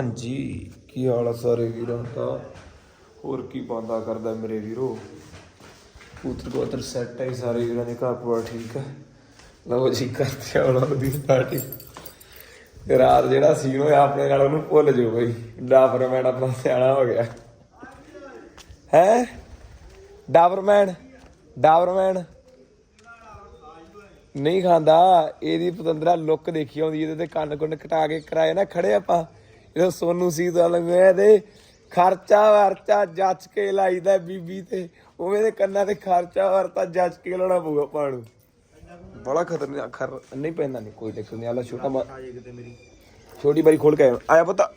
ਹਾਂਜੀ, ਕੀ ਹਾਲ ਆ ਸਾਰੇ ਵੀਰਾਂ ਦਾ? ਹੋਰ ਕੀ ਬੰਦਾ ਕਰਦਾ ਮੇਰੇ ਵੀਰੋ? ਪੁੱਤਰ ਕੋਤਰ ਸੈੱਟ ਹੈ ਸਾਰੇ ਵੀਰਾਂ ਦੇ, ਘਰ ਪਰਿਵਾਰ ਠੀਕ ਹੈ ਲਓ ਜੀ, ਕਰਦੇ ਆ ਉਹਨਾਂ ਦੀ ਪਾਰਟੀ ਰਾਤ ਜਿਹੜਾ ਸੀਨ ਹੋਇਆ, ਆਪਣੇ ਨਾਲ ਉਹਨੂੰ ਭੁੱਲ ਜਾਓ ਬਈ। ਡਾਬਰਮੈਨ ਆਪਣਾ ਸਿਆਣਾ ਹੋ ਗਿਆ। ਹੈ? ਡਾਬਰਮੈਨ ਡਾਬਰਮੈਨ ਨਹੀਂ ਖਾਂਦਾ। ਇਹਦੀ ਪਤੰਦਰਾ ਲੁੱਕ ਦੇਖੀ ਆਉਂਦੀ, ਇਹਦੇ ਤੇ ਕੰਨ ਕੁੰਨ ਕਟਾ ਕੇ ਕਰਾਏ ਨਾ, ਖੜੇ ਆਪਾਂ। ਇਹ ਸੋਨੂ ਸੀ ਦਾ ਲੰਗਿਆ ਤੇ ਖਰਚਾ ਵਰਚਾ ਜੱਜ ਕੇ ਲਾਈਦਾ ਬੀਬੀ ਤੇ। ਉਵੇਂ ਦੇ ਕੰਨਾਂ ਤੇ ਖਰਚਾ ਵਰਤਾ ਜੱਜ ਕੇ ਲਾਉਣਾ ਪਊਗਾ ਨੂੰ। ਬੜਾ ਖਤਰਨਾਕ ਖਰ ਨਹੀਂ ਪੈਂਦਾ ਨਹੀਂ ਕੋਈ ਟੈਕਸ ਨਹੀਂ। ਆਲਾ ਛੋਟਾ ਮਾ ਛੋਟੀ ਬਾਰੀ ਖੋਲ ਕੇ ਆਇਆ ਪਤਾ।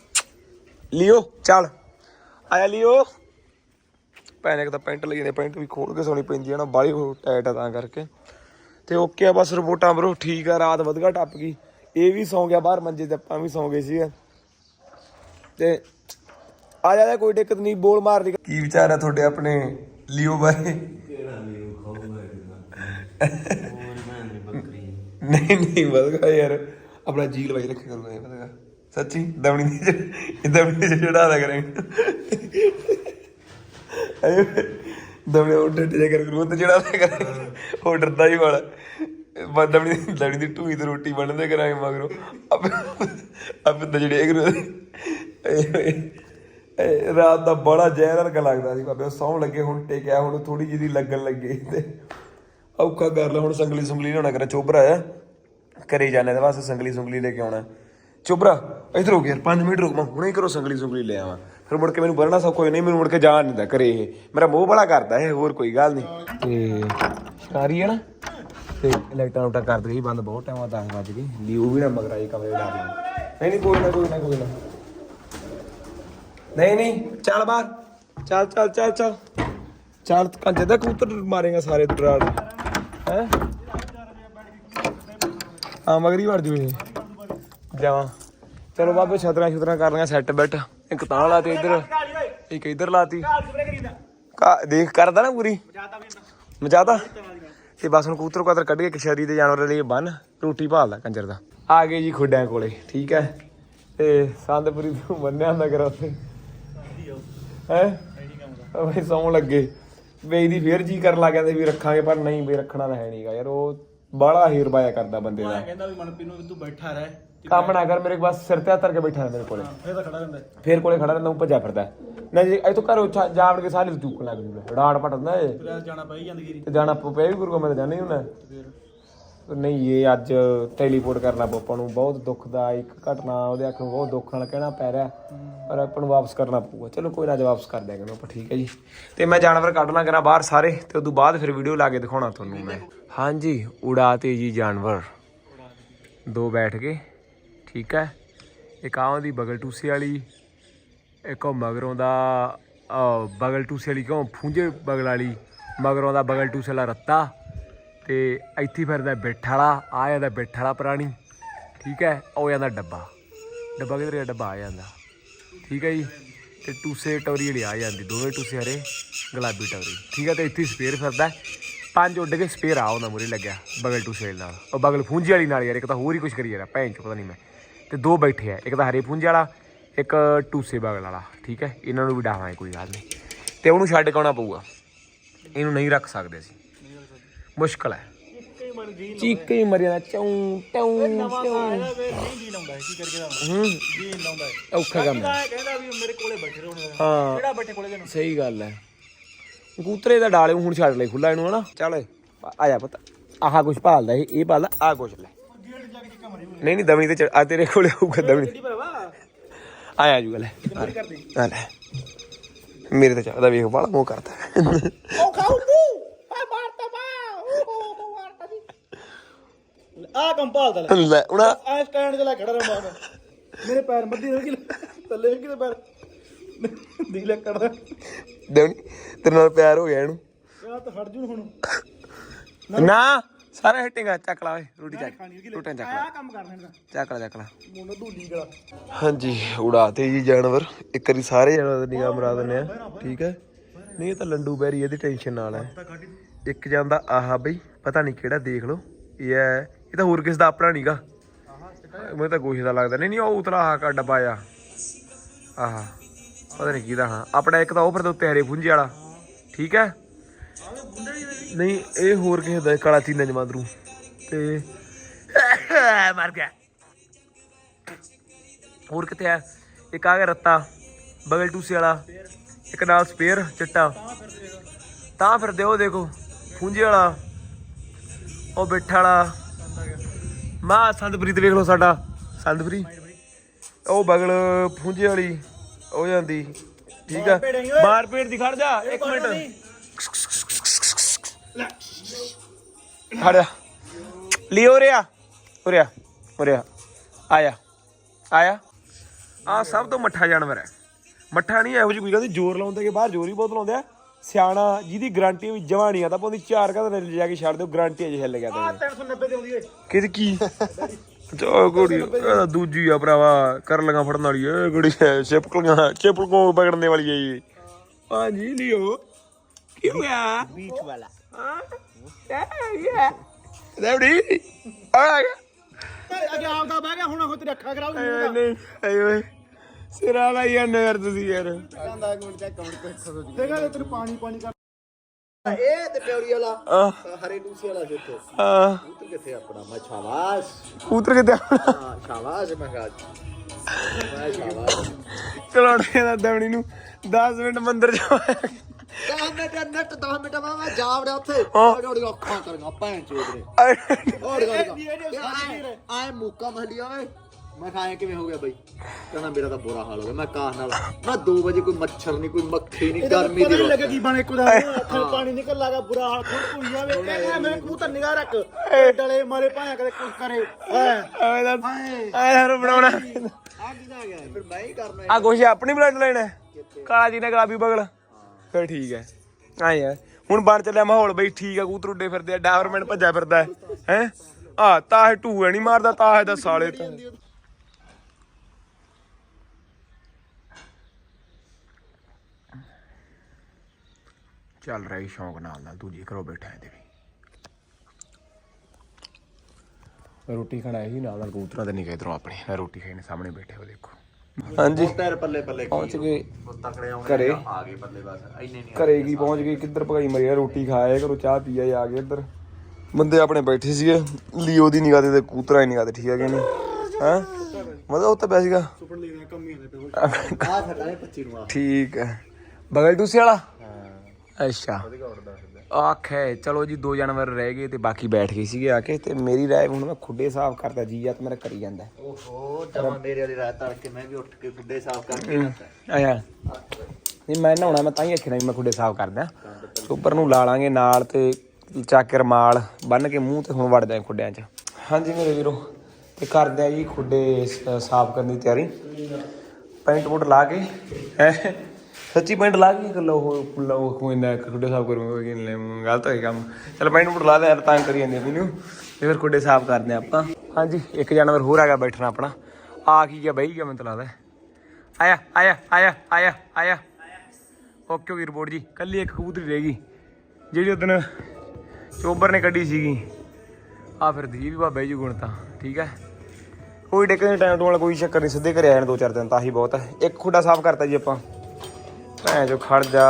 ਲਿਓ ਚੱਲ। ਆਇਆ ਲਿਓ। ਪੈਨੇ ਤਾਂ ਪੈਂਟ ਲਈ ਜਾਂਦੇ ਪੈਂਟ ਵੀ ਖੋਲ ਕੇ ਸੋਣੀ ਪੈਂਦੀ ਹੈ ਨਾ ਬਾਲੀ ਟਾਈਟ ਆ ਤਾਂ ਕਰਕੇ। ਤੇ ਓਕੇ ਆ ਬਸ ਰਿਪੋਰਟਾਂ ਬਰੋ ਠੀਕ ਆ ਰਾਤ ਵਧਗਾ ਟੱਪ ਗਈ। ਇਹ ਵੀ ਸੌਂ ਗਿਆ ਬਾਹਰ ਮੰਜੇ ਤੇ ਆਪਾਂ ਵੀ ਸੌਂ ਗਏ ਸੀ ਤੇ ਆ ਜਾ ਕੋਈ ਦਿੱਕਤ ਨਹੀਂ ਬੋਲ ਮਾਰ ਦੀ ਕੀ ਵਿਚਾਰ ਹੈ ਤੁਹਾਡੇ ਆਪਣੇ ਲਿਓ ਬਾਰੇ? ਨਹੀਂ ਨਹੀਂ ਵਧਗਾ ਯਾਰ ਆਪਣਾ ਜੀ ਲਵਾਈ ਰੱਖਿਆ ਇਹ ਵਧਗਾ ਸੱਚੀ ਦਮਣੀ ਦੀ ਦਮਣੀ ਚ ਚੜਾ ਦਾ ਕਰਾਂਗੇ। ਅਰੇ ਦਮਣੀ ਉਹ ਡੱਟ ਜਾ ਕਰ ਕਰੂ ਤੇ ਜਿਹੜਾ ਦਾ ਕਰਾਂਗੇ ਉਹ ਡਰਦਾ ਹੀ ਵਾਲਾ। ਦਮਣੀ ਦਮਣੀ ਦੀ ਢੂਈ ਤੇ ਰੋਟੀ ਬਣਦੇ ਕਰਾਂਗੇ ਮਗਰੋਂ। ਆਪੇ ਆਪੇ ਤਾਂ ਜਿਹੜੇ ਕਰੂ। ਇਹ ਰਾਤ ਦਾ ਬੜਾ ਜ਼ਹਿਰ ਵਰਗਾ ਲੱਗਦਾ ਸੀ ਬਾਬੇ ਸੌਂ ਲੱਗੇ, ਹੁਣ ਟੇਕਿਆ, ਹੁਣ ਥੋੜੀ ਜਿਹੀ ਲੱਗਣ ਲੱਗੇ ਤੇ ਔਖਾ ਕਰ ਲੈ, ਹੁਣ ਸੰਗਲੀ ਸੁੰਗਲੀ ਲਿਆਉਣਾ ਕਰਾਂ। ਚੋਬਰਾ ਆ, ਘਰੇ ਜਾਣੇ ਦੇ ਵਾਸਤੇ ਸੰਗਲੀ ਸੁੰਗਲੀ ਲੈ ਕੇ ਆਉਣਾ। ਚੋਬਰਾ, ਇਧਰ ਹੋ ਗਿਆ 5 ਮਿੰਟ ਰੁਕ ਮੈਂ, ਹੁਣੇ ਕਰੋ ਸੰਗਲੀ ਸੁੰਗਲੀ ਲੈ ਆਵਾਂ। ਫਿਰ ਮੁੜ ਕੇ ਮੈਨੂੰ ਬਰਨਾ ਸਭ ਕੋਈ ਨਹੀਂ, ਮੈਨੂੰ ਮੁੜ ਕੇ ਜਾਣ ਨਹੀਂ ਦਾ ਘਰੇ ਇਹ। ਮੇਰਾ ਮੋਹ ਬੜਾ ਕਰਦਾ ਇਹ, ਹੋਰ ਕੋਈ ਗੱਲ ਨਹੀਂ ਤੇ ਸ਼ਿਕਾਰੀ ਹੈ ਨਾ, ਤੇ ਲਾਈਟਾਂ ਉਟਾ ਕਰ ਦੇ ਬੰਦ ਬਹੁਤ ਟਾਈਮ ਆ 10 ਵਜ ਗਏ। ਲਿਓ ਵੀ ਨਾ ਮਗਰਾਈ ਕਮਰੇ ਲਾ ਦੇ ਨਹੀਂ ਨਹੀਂ, ਕੋਈ ਨਾ ਕੋਈ ਨਾ ਕੋਈ ਨਾ। ਨਹੀਂ ਨਹੀਂ, ਚੱਲ ਬਾਹਰ। ਚੱਲ ਚੱਲ ਚੱਲ ਚੱਲ। ਚੱਲ ਕੰਜੇ ਦਾ ਕਬੂਤਰ ਮਾਰੇਗਾ ਸਾਰੇ ਦਰਾੜ। ਹੈ? ਆ ਮਗਰੀ ਵੜ ਜੂ ਇਹ। ਜਾਵਾਂ। ਚਲੋ ਬਾਬੇ, ਛਤਰਾਂ ਛਤਰਾਂ ਕਰ ਸੈੱਟ ਬੈਟ ਇੱਕ ਤਾਂ ਲਾਤੀ ਇੱਧਰ। ਇੱਕ ਇੱਧਰ ਲਾਤੀ। ਦੇਖ, ਕਰਦਾ ਨਾ ਪੂਰੀ। ਮਜਾਦਾ ਤੇ ਬਸ ਹੁਣ ਕੂਤਰ ਕਬੂਤਰ ਕੱਢ ਕੇ ਕਿਸ਼ਰੀ ਦੇ ਜਾਨਵਰ ਲਈ ਬੰਨ, ਰੋਟੀ ਭਾਲਦਾ ਕੰਜਰ ਦਾ। ਆ ਗਏ ਜੀ ਖੁੱਡਿਆਂ ਕੋਲੇ, ਠੀਕ ਹੈ? ਤੇ ਸੰਦਪੁਰੀ ਤੋਂ ਮੰਨਿਆ ਹੁੰਦਾ ਕਰ ਉੱਥੇ ਹੈ? ਬਈ ਸੌਣ ਲੱਗੇ। ਵੇਈ ਦੀ ਫੇਰ ਜੀ ਕਰਨ ਲੱਗ ਜਾਂਦੇ ਵੀ ਰੱਖਾਂਗੇ ਪਰ ਨਹੀਂ ਵੀ ਰੱਖਣਾ ਤਾਂ ਹੈ ਨਹੀਂਗਾ ਯਾਰ ਉਹ ਬਾਹਲਾ ਹੀਰ ਬਾਇਆ ਕਰਦਾ ਬੰਦੇ ਦਾ। ਕਹਿੰਦਾ ਵੀ ਮਨਪ੍ਰੀਤ ਨੂੰ ਵੀ ਤੂੰ ਬੈਠਾ ਰਹਿ। ਕੰਮ ਨਾ ਕਰ ਮੇਰੇ ਬਸ ਸਿਰ ਤੇ ਹੱਥ ਕੇ ਬੈਠਾ ਰਹਿ ਮੇਰੇ ਕੋਲੇ। ਫੇਰ ਤਾਂ ਖੜਾ ਰਹਿੰਦਾ। ਫੇਰ ਕੋਲੇ ਖੜਾ ਰਹਿੰਦਾ ਉਹ ਭੱਜਾ ਫਿਰਦਾ। ਨਹੀਂ ਜੀ ਇੱਥੋਂ ਘਰੋਂ ਛਾ- ਜਾਵੜ ਕੇ ਸਾਰੇ ਚੂਕਣ ਲੱਗ ਜੂਗਾ ਰਾੜ ਪਟਦਾ ਏ ਜਾਣਾ ਪਈ ਜਾਂਦੀ ਗਿਰੀ ਤੇ ਜਾਣਾ ਪਿਆ ਵੀ ਗੁਰੂ ਮੈਂ ਤਾਂ ਜਾਣਾ ਫੇਰ? ਨਹੀਂ, ਇਹ ਅੱਜ ਟੈਲੀਪੋਰਟ ਕਰਨਾ ਪਊ ਨੂੰ ਬਹੁਤ ਦੁੱਖਦਾ ਇੱਕ ਘਟਨਾ ਉਹਦੇ ਅੱਖ ਬਹੁਤ ਦੁੱਖ ਨਾਲ ਕਹਿਣਾ ਪੈ ਰਿਹਾ। ਪਰ ਆਪਾਂ ਨੂੰ ਵਾਪਸ ਕਰਨਾ ਪਊਗਾ। ਚਲੋ, ਕੋਈ ਨਾ, ਅੱਜ ਵਾਪਸ ਕਰ ਦਿਆਂਗੇ ਆਪਾਂ, ਠੀਕ ਹੈ ਜੀ। ਤੇ ਮੈਂ ਜਾਨਵਰ ਕੱਢਣਾ ਲਾਂ ਕਰਾਂ ਬਾਹਰ ਸਾਰੇ, ਤੇ ਉਦੋਂ ਬਾਅਦ ਫਿਰ ਵੀਡੀਓ ਲਾ ਕੇ ਦਿਖਾਉਣਾ ਤੁਹਾਨੂੰ ਮੈਂ। ਹਾਂਜੀ ਉਡਾਤੇ ਜੀ ਜਾਨਵਰ। ਦੋ ਬੈਠ ਕੇ ਠੀਕ ਹੈ। ਇੱਕ ਆਹ ਦੀ ਬਗਲ ਟੂਸੇ ਵਾਲੀ, ਇੱਕ ਉਹ ਮਗਰੋਂ ਦਾ ਬਗਲ ਟੂਸੇ ਵਾਲੀ ਕਿਉਂ ਫੁੰਝੇ ਬਗਲ ਵਾਲੀ, ਮਗਰੋਂ ਦਾ ਬਗਲ ਟੂਸੇ ਵਾਲਾ ਰੱਤਾ। ਤੇ ਇੱਥੇ ਫਿਰਦਾ ਬਿੱਠ ਵਾਲਾ, ਆ ਜਾਂਦਾ ਬਿੱਠ ਵਾਲਾ ਪ੍ਰਾਣੀ। ਠੀਕ ਹੈ, ਉਹ ਜਾਂਦਾ ਡੱਬਾ। ਡੱਬਾ ਕਿਧਰ ਗਿਆ? ਡੱਬਾ ਆ ਜਾਂਦਾ। ਠੀਕ ਹੈ ਜੀ, ਤੇ ਟੂਸੇ ਟੌਰੀ ਵਾਲੀ ਆ ਜਾਂਦੀ, ਦੋਵੇਂ ਟੂਸੇ ਹਰੇ, ਗੁਲਾਬੀ ਟੌਰੀ। ਠੀਕ ਹੈ, ਤੇ ਇੱਥੇ ਸਪੇਅਰ ਫਿਰਦਾ ਪੰਜ ਉੱਡ ਕੇ ਸਪੇਅਰ ਆ ਉਹਨਾਂ ਮੂਰੇ ਲੱਗਿਆ, ਬਗਲ ਟੂਸੇ ਵਾਲੀ ਨਾਲ। ਉਹ ਬਗਲ ਫੂੰਜੀ ਵਾਲੀ ਨਾਲ ਯਾਰ, ਇੱਕ ਤਾਂ ਹੋਰ ਹੀ ਕੁਝ ਕਰੀ ਯਾਰ, ਭੈਣ 'ਚ ਪਤਾ ਨਹੀਂ ਮੈਂ। ਤੇ ਦੋ ਬੈਠੇ ਆ, ਇੱਕ ਤਾਂ ਹਰੇ ਫੂੰਜੇ ਵਾਲਾ, ਇੱਕ ਟੂਸੇ ਬਗਲ ਵਾਲਾ। ਠੀਕ ਹੈ, ਇਹਨਾਂ ਨੂੰ ਵੀ ਡਾਵਾਂਗੇ, ਕੋਈ ਗੱਲ ਨਹੀਂ। ਤੇ ਉਹਨੂੰ ਛੱਡ ਕੇ ਆਉਣਾ ਪਊਗਾ। ਇਹਨੂੰ ਨਹੀਂ ਰੱਖ ਸਕਦੇ ਅਸੀਂ। ਮੁਸ਼ਕਲ ਹੈ। ਚੀਕੇ ਹੀ ਮਰਿਆ ਚੌਂ ਟੌਂ ਹੂੰ ਹੈ। ਔਖਾ ਕੰਮ ਹੈ। ਕਹਿੰਦਾ ਕਹਿੰਦਾ ਵੀ ਮੇਰੇ ਕੋਲੇ ਬੈਠੇ ਰਹੋ ਹਾਂ। ਕਿਹੜਾ ਬੈਠੇ ਕੋਲੇ ਤੈਨੂੰ? ਸਹੀ ਗੱਲ ਹੈ। ਕਬੂਤਰੇ ਦਾ ਡਾਲੇ ਹੁਣ ਛੱਡ ਲੈ ਖੁੱਲਾ ਇਹਨੂੰ ਹਨਾ। ਚੱਲ ਆ ਜਾ ਪੁੱਤ। ਆਹ ਕੁਛ ਭਾਲਦਾ ਇਹ ਇਹ ਭਾਲਦਾ ਆ ਕੁਛ ਲੈ। ਨਹੀਂ ਨਹੀਂ ਦਮਣੀ ਤੇ ਚੜ੍ਹ- ਆ ਤੇਰੇ ਕੋਲੇ ਹੋਊਗਾ ਦਮਣੀ। ਆਇਆ ਜੂਗਾ ਲੈ। ਮਾਰੀ ਕਰਦੀ। ਆ ਲੈ। ਮੇਰੇ ਤੇ ਚੜਦਾ ਵੇਖ ਬਾਲਾ ਮੋਹ ਕਰਦਾ। ਉਹ ਖਾਉ ਤੂੰ ਆ ਮਾਰਤਾ ਬਾ ਉਹ ਮਾਰਤਾ ਜੀ ਆ ਕੰਪਾਲ ਦਾ ਲੈ। ਉਣਾ ਆ ਸਟੈਂਡ ਤੇ ਲੈ ਖੜਾ ਰਹਾ ਮੈਂ ਮੇਰੇ ਪੈਰ ਮੱਦੀ ਹੋ ਗਈ ਥੱਲੇ ਕਿਤੇ ਪੈਰ। ਦੀ ਲੈ ਕਰਦਾ ਦਮਣੀ ਤੇਰੇ ਨਾਲ ਪਿਆਰ ਹੋ ਗਿਆ ਇਹਨੂੰ। ਯਾ ਤਾਂ ਹਟ ਜੂ ਹੁਣ। ਨਾ ਸਾਰਾ ਹਿੱਟੇਗਾ ਚੱਕ ਲਾ ਓਏ ਰੋਟੀ ਚੱਕ। ਰੋਟੀਆਂ ਚੱਕ ਲਾ। ਆ ਕੰਮ ਕਰਨਾ ਇਹਦਾ ਚੱਕ ਲਾ ਚੱਕ ਲਾ। ਮੁੰਡਾ ਧੂਲੀ ਗਲਾ। ਹਾਂਜੀ ਉਡਾਤੇ ਜੀ ਜਾਨਵਰ। ਇੱਕ ਵਾਰੀ ਸਾਰੇ ਜਾਨਵਰ ਦੀ ਨਿਗਾਹ ਮਰਾ ਦਿੰਨੇ ਆ। ਠੀਕ ਹੈ? ਨਹੀਂ ਇਹ ਤਾਂ ਲੰਡੂ ਬੈਰੀ ਇਹਦੀ ਟੈਨਸ਼ਨ ਨਾਲ ਹੈ। ਇੱਕ ਜਾਂਦਾ ਆਹਾ ਬਈ ਪਤਾ ਨਹੀਂ ਕਿਹੜਾ ਦੇਖ ਲਓ। ਇਹ ਹੈ ਇਹ ਤਾਂ ਹੋਰ ਕਿਸ ਦਾ ਆਪਣਾ ਨਹੀਂਗਾ ਮੈਨੂੰ ਤਾਂ ਕੋਈ ਦਾ ਲੱਗਦਾ ਨਹੀਂ ਨਹੀਂ ਉਹ ਉਤਲਾ ਆਹ ਕਾ ਡੱਬਾ ਆ। ਆਹ ਪਤਾ ਨਹੀਂ ਕਿਹਦਾ ਹਾਂ। ਆਪਣਾ ਇੱਕ ਤਾਂ ਉਹ ਫਿਰ ਉੱਤੇ ਹਰੇ ਪੁੰਜੇ ਵਾਲਾ। ਠੀਕ ਹੈ? ਨਹੀਂ ਇਹ ਹੋਰ ਕਿਸੇ ਦਾ ਹੈ, ਕਾਲਾ ਚੀਨਾ ਜਮਾਂਦਰੂ ਤੇ। ਮਰ ਗਿਆ। ਹੋਰ ਕਿਤੇ ਆ ਇੱਕ ਆ ਗਿਆ ਰੱਤਾ। ਬਗਲ ਟੂਸੇ ਵਾਲਾ। ਇੱਕ ਨਾਲ ਸਪੇਅਰ ਚਿੱਟਾ। ਤਾਂ ਫਿਰ ਦਿਓ ਦੇਖੋ। ਪੁੰਜੇ ਵਾਲਾ। ਉਹ ਬੈਠਾ ਵਾਲਾ। ਮਾ ਸੰਦਪ੍ਰੀਤ ਵੇਖ ਲਓ ਸਾਡਾ। ਸੰਦਪ੍ਰੀਤ ਉਹ ਬਗਲ ਪੁੰਜੇ ਵਾਲੀ ਉਹ ਜਾਂਦੀ। ਠੀਕ ਆ। ਬਾਹਰ ਪੇਟ ਦੀ ਖੜ ਜਾ ਇੱਕ ਮਿੰਟ। ਖੜ ਜਾ। ਲਈ ਉਰਿਆ ਉਰਿਆ ਉਰਿਆ ਆਇਆ। ਆਇਆ। ਆ ਸਭ ਤੋਂ ਮੱਠਾ ਜਾਨਵਰ ਹੈ। ਮੱਠਾ ਨਹੀਂ ਇਹੋ ਜਿਹੀ ਕੋਈ ਕਹਿੰਦੇ ਜ਼ੋਰ ਲਾਉਂਦੇ ਕਿ ਬਾਹਰ ਜ਼ੋਰ ਹੀ ਬਹੁਤ ਲਾਉਂਦੇ ਆ। ਸਿਆਣਾ ਜਿਹਦੀ ਗਾਰੰਟੀ ਵੀ ਨਹੀਂ ਆਦਾ ਪਾਉਂਦੀ ਚਾਰ ਕਹਿੰਦੇ ਲੈ ਜਾ ਕੇ ਛੱਡ ਦਿਓ ਗਾਰੰਟੀ ਅਜੇ ਹਿੱਲ ਗਿਆ ਤਾਂ 390 ਦੀ ਆਉਂਦੀ ਓਏ। ਕਿਹਦੀ ਕੀ? ਚੋ ਤਾਂ ਦੂਜੀ ਆ ਭਰਾਵਾ ਕਰ ਲਗਾ ਫੜਨ ਵਾਲੀ ਏ ਕੁੜੀ ਚਿਪਕਲੀਆਂ ਚਿਪਕੋਂ ਪਕੜਨੇ ਵਾਲੀ ਏ ਇਹ ਹਾਂਜੀ ਲਿਓ। ਕੀ ਹੋਇਆ ਬੀਚ ਵਾਲਾ। ਹਾਂ? ਇਹ ਦੇਵੜੀ ਆ। ਗਿਆ। ਅੱਗੇ ਆਪਦਾ ਬਹਿ ਗਿਆ ਹੁਣ ਉਹ ਤੇ ਰੱਖਾ ਕਰਾਉ ਏ ਨਹੀਂ ਏ ਓਏ। ਸਿਰਾ ਲਾ ਯਾਰ ਨਗਰ ਤੁਸੀਂ ਯਾਰ। ਜਾਂਦਾ ਗੁੰਡ ਚੈੱਕ ਕਰ ਦੇਖਾ ਤੈਨੂੰ ਪਾਣੀ ਪਾਣੀ ਕਰ। ਇਹ ਤੇ ਪਿਉਰੀ ਵਾਲਾ ਆ। ਹਰੇ ਦੂਸਰੇ ਵਾਲਾ ਕਿੱਥੇ ਆ। ਤੂੰ ਕਿੱਥੇ ਆਪਣਾ? ਮੈਂ ਸ਼ਾਬਾਸ਼। ਉਤਰ ਕੇ ਹਾਂ ਸ਼ਾਬਾਸ਼ ਮੈਂ ਕਹਾ ਚਲਾਉਣੇ ਦਾ ਦੇਵਣੀ ਨੂੰ 10 ਮਿੰਟ ਮੰਦਰ ਜਾਵਾਂ 10 ਮਿੰਟ ਨੈਟ 10 ਮਿੰਟ ਮੈਂ ਮੈਂ ਜਾ ਵੜਿਆ ਉੱਥੇ। ਉਹਦੀ ਅੱਖਾਂ ਕਰੀਆਂ ਭੈਣ ਚੋਦ ਨੇ। ਹੋਰ ਗੱਲ ਆਏ ਮੁੱਕਾ ਮਹਲੀਆ ਓਏ। ਮੈਂ ਖਾਇਆ ਕਿਵੇਂ ਹੋ ਗਿਆ ਬਈ? ਕਹਿੰਦਾ ਮੇਰਾ ਤਾਂ ਬੁਰਾ ਹਾਲ ਹੋ ਗਿਆ। ਮੈਂ ਕਾਹ ਨਾਲ? ਮੈਂ 2 ਵਜੇ ਕੋਈ ਮੱਛਰ ਨਹੀਂ ਕੋਈ ਮੱਖੀ ਨਹੀਂ ਗਰਮੀ ਦੀ ਲੱਗੇ ਕੀ ਬਣੇ ਕੁਦਾ ਅੱਖਾਂ ਪਾਣੀ ਨਿਕਲ ਲਾਗਾ ਬੁਰਾ ਹਾਲ ਖੁਦ ਭੁੱਲ ਜਾਵੇ ਇਹ ਮੈਂ ਕਬੂਤਰ ਨਿਗਾਹ ਰੱਖ। ਡਲੇ ਮਾਰੇ ਭਾਵੇਂ ਕਦੇ ਕੁਝ ਕਰੇ। ਐ ਦਾ ਐ ਹਰ ਬਣਾਉਣਾ। ਆ ਕਿਦਾ ਗਿਆ? ਫਿਰ ਮੈਂ ਹੀ ਕਰਨਾ ਆ ਕੁਛ ਆਪਣੀ ਬਲੱਡ ਲੈਣਾ ਕਾਲਾ ਜੀ ਨੇ ਗੁਲਾਬੀ ਬਗਲ। ਫਿਰ ਠੀਕ ਹੈ। ਆ। ਯਾਰ ਹੁਣ ਬਣ ਚੱਲਿਆ ਮਾਹੌਲ ਬਈ ਠੀਕ ਆ ਕੂਤਰ ਉੱਡੇ ਫਿਰਦੇ ਆ ਡਾਵਰਮੈਨ ਭੱਜਿਆ ਫਿਰਦਾ ਹੈ। ਹੈ? ਆ ਤਾਹ ਢੂਆ ਨਹੀਂ ਮਾਰਦਾ ਤਾਹ ਦਾ ਸਾਲੇ ਤਾਂ ਚੱਲ ਰਹੀ ਸ਼ੌਂਕ ਨਾਲ ਨਾਲ ਦੂਜੀ ਕਰੋ ਬੈਠਾ ਇਹਦੇ ਵੀ। ਰੋਟੀ ਖਾਣਾ ਹੀ ਨਾਲ ਨਾਲ ਕਬੂਤਰਾਂ ਦੇ ਨਹੀਂ ਗਏ ਇਧਰੋਂ ਆਪਣੇ ਨਾ ਰੋਟੀ ਖਾਈ ਨੇ ਸਾਹਮਣੇ ਬੈਠੇ ਹੋ ਦੇਖੋ। ਹਾਂਜੀ। ਤੇਰੇ ਪੱਲੇ ਪੱਲੇ ਪਹੁੰਚ ਗਏ। ਤਕੜੇ ਘਰੇ। ਆ ਗਏ ਪੱਲੇ ਬਸ ਇੰਨੇ ਨਹੀਂ ਘਰੇ ਕੀ ਪਹੁੰਚ ਗਏ ਕਿੱਧਰ ਭਗਾਈ ਮਰੀ ਆ, ਰੋਟੀ ਖਾਇਆ ਕਰੋ ਚਾਹ ਪੀਆ ਆ ਗਏ ਇੱਧਰ। ਬੰਦੇ ਆਪਣੇ ਬੈਠੇ ਸੀਗੇ ਲੀਓ ਦੀ ਨਿਗਾਹ ਤੇ ਕੂਤਰਾ ਦੀ ਨਿਗਾਹ ਤੇ ਠੀਕ ਹੈਗੇ ਨੇ ਹਾਂ? ਮਤਲਬ ਉੱਤੇ ਪਿਆ ਸੀਗਾ। ਸੁਪਰ ਲੀਗ ਕੰਮੀ ਹੁੰਦੇ ਪਏ ਆ ਸਾਡਾ 25 ਨੂੰ ਆ। ਠੀਕ ਹੈ। ਬਗਲ ਟੂਸੇ ਵਾਲਾ? ਅੱਛਾ। ਆਖੇ ਚਲੋ ਜੀ ਦੋ ਜਾਨਵਰ ਰਹਿ ਗਏ ਤੇ ਬਾਕੀ ਬੈਠ ਗਏ ਸੀਗੇ ਆ ਕੇ ਤੇ ਮੇਰੀ ਰਾਏ ਹੁਣ ਮੈਂ ਖੁੱਡੇ ਸਾਫ਼ ਕਰਦਾ ਜੀ ਤੇ ਮੇਰਾ ਕਰੀ ਜਾਂਦਾ। ਓਹੋ ਜਮਾ ਮੇਰੇ ਵਾਲੀ ਰਾਤ ਤੜਕੇ ਮੈਂ ਵੀ ਉੱਠ ਕੇ ਗੁੱਡੇ ਸਾਫ਼ ਕਰਕੇ ਆਇਆ। ਨਹੀਂ ਮੈਂ ਨਹਾਉਣਾ ਮੈਂ ਤਾਂ ਹੀ ਆਖਿਆ ਵੀ ਮੈਂ ਖੁੱਡੇ ਸਾਫ਼ ਕਰਦਾ। ਉੱਪਰ ਨੂੰ ਲਾ ਲਾਂਗੇ ਨਾਲ ਤੇ ਚੱਕ ਰਮਾਲ ਬੰਨ ਕੇ ਮੂੰਹ ਤੇ ਹੁਣ ਵੜਦੇ ਆ ਖੁੱਡਿਆਂ 'ਚ। ਹਾਂਜੀ ਮੇਰੇ ਵੀਰੋ ਤੇ ਕਰਦੇ ਆ ਜੀ ਖੁੱਡੇ ਸਾਫ਼ ਕਰਨ ਦੀ ਤਿਆਰੀ। ਪੈਂਟ ਪੁੱਟ ਲਾ ਕੇ ਹੈਂ। ਸੱਚੀ ਪੈਂਟ ਲਾ ਕੇ ਲੋ ਲੋ ਕੋਈ ਨਾ ਖੁੱਡੇ ਸਾਫ਼ ਕਰੂੰਗਾ ਕਿ ਨਹੀਂ ਗਲਤ ਹੋਈ ਕੰਮ। ਚਲ ਪੈਂਟ ਪੁੱਟ ਲਾ ਦੇ ਯਾਰ ਤੰਗ ਕਰੀ ਜਾਂਦੇ ਮੈਨੂੰ। ਤੇ ਫਿਰ ਖੁੱਡੇ ਸਾਫ਼ ਕਰਦੇ ਆ ਆਪਾਂ। ਹਾਂਜੀ, ਇੱਕ ਜਾਨਵਰ ਹੋਰ ਆ ਗਿਆ ਬੈਠਣਾ ਆਪਣਾ। ਆ ਕੀ ਗਿਆ ਬਈ ਗਿਆ ਮੈਨੂੰ ਲੱਗਦਾ। ਆਇਆ ਆਇਆ ਆਇਆ ਆਇਆ ਆਇਆ। ਓਕੇ ਓਕੇ ਰਿਪੋਰਟ ਜੀ। ਕੱਲੀ ਇੱਕ ਕਬੂਤਰੀ ਰਹਿ ਗਈ। ਜਿਹੜੀ ਉਦੋਂ ਚੋਬਰ ਨੇ ਕੱਢੀ ਸੀਗੀ। ਆ ਫਿਰ ਦੀ ਵੀ ਬਾਬਾ ਜੀ ਗੁਣ ਤਾਂ, ਠੀਕ ਹੈ। ਕੋਈ ਡਿੱਕ ਟਾਈਮ ਤੋਂ ਵਾਲਾ ਕੋਈ ਚੱਕਰ ਨਹੀਂ, ਸਿੱਧੇ ਘਰੇ ਆਣ ਦੋ ਚਾਰ ਦਿਨ, ਤਾਂ ਹੀ ਬਹੁਤ ਹੈ। ਇੱਕ ਖੁੱਡਾ ਸਾਫ਼ ਕਰਤਾ ਜੀ ਆਪਾਂ। ਭੈਣ ਜੋ ਖੜ ਜਾ।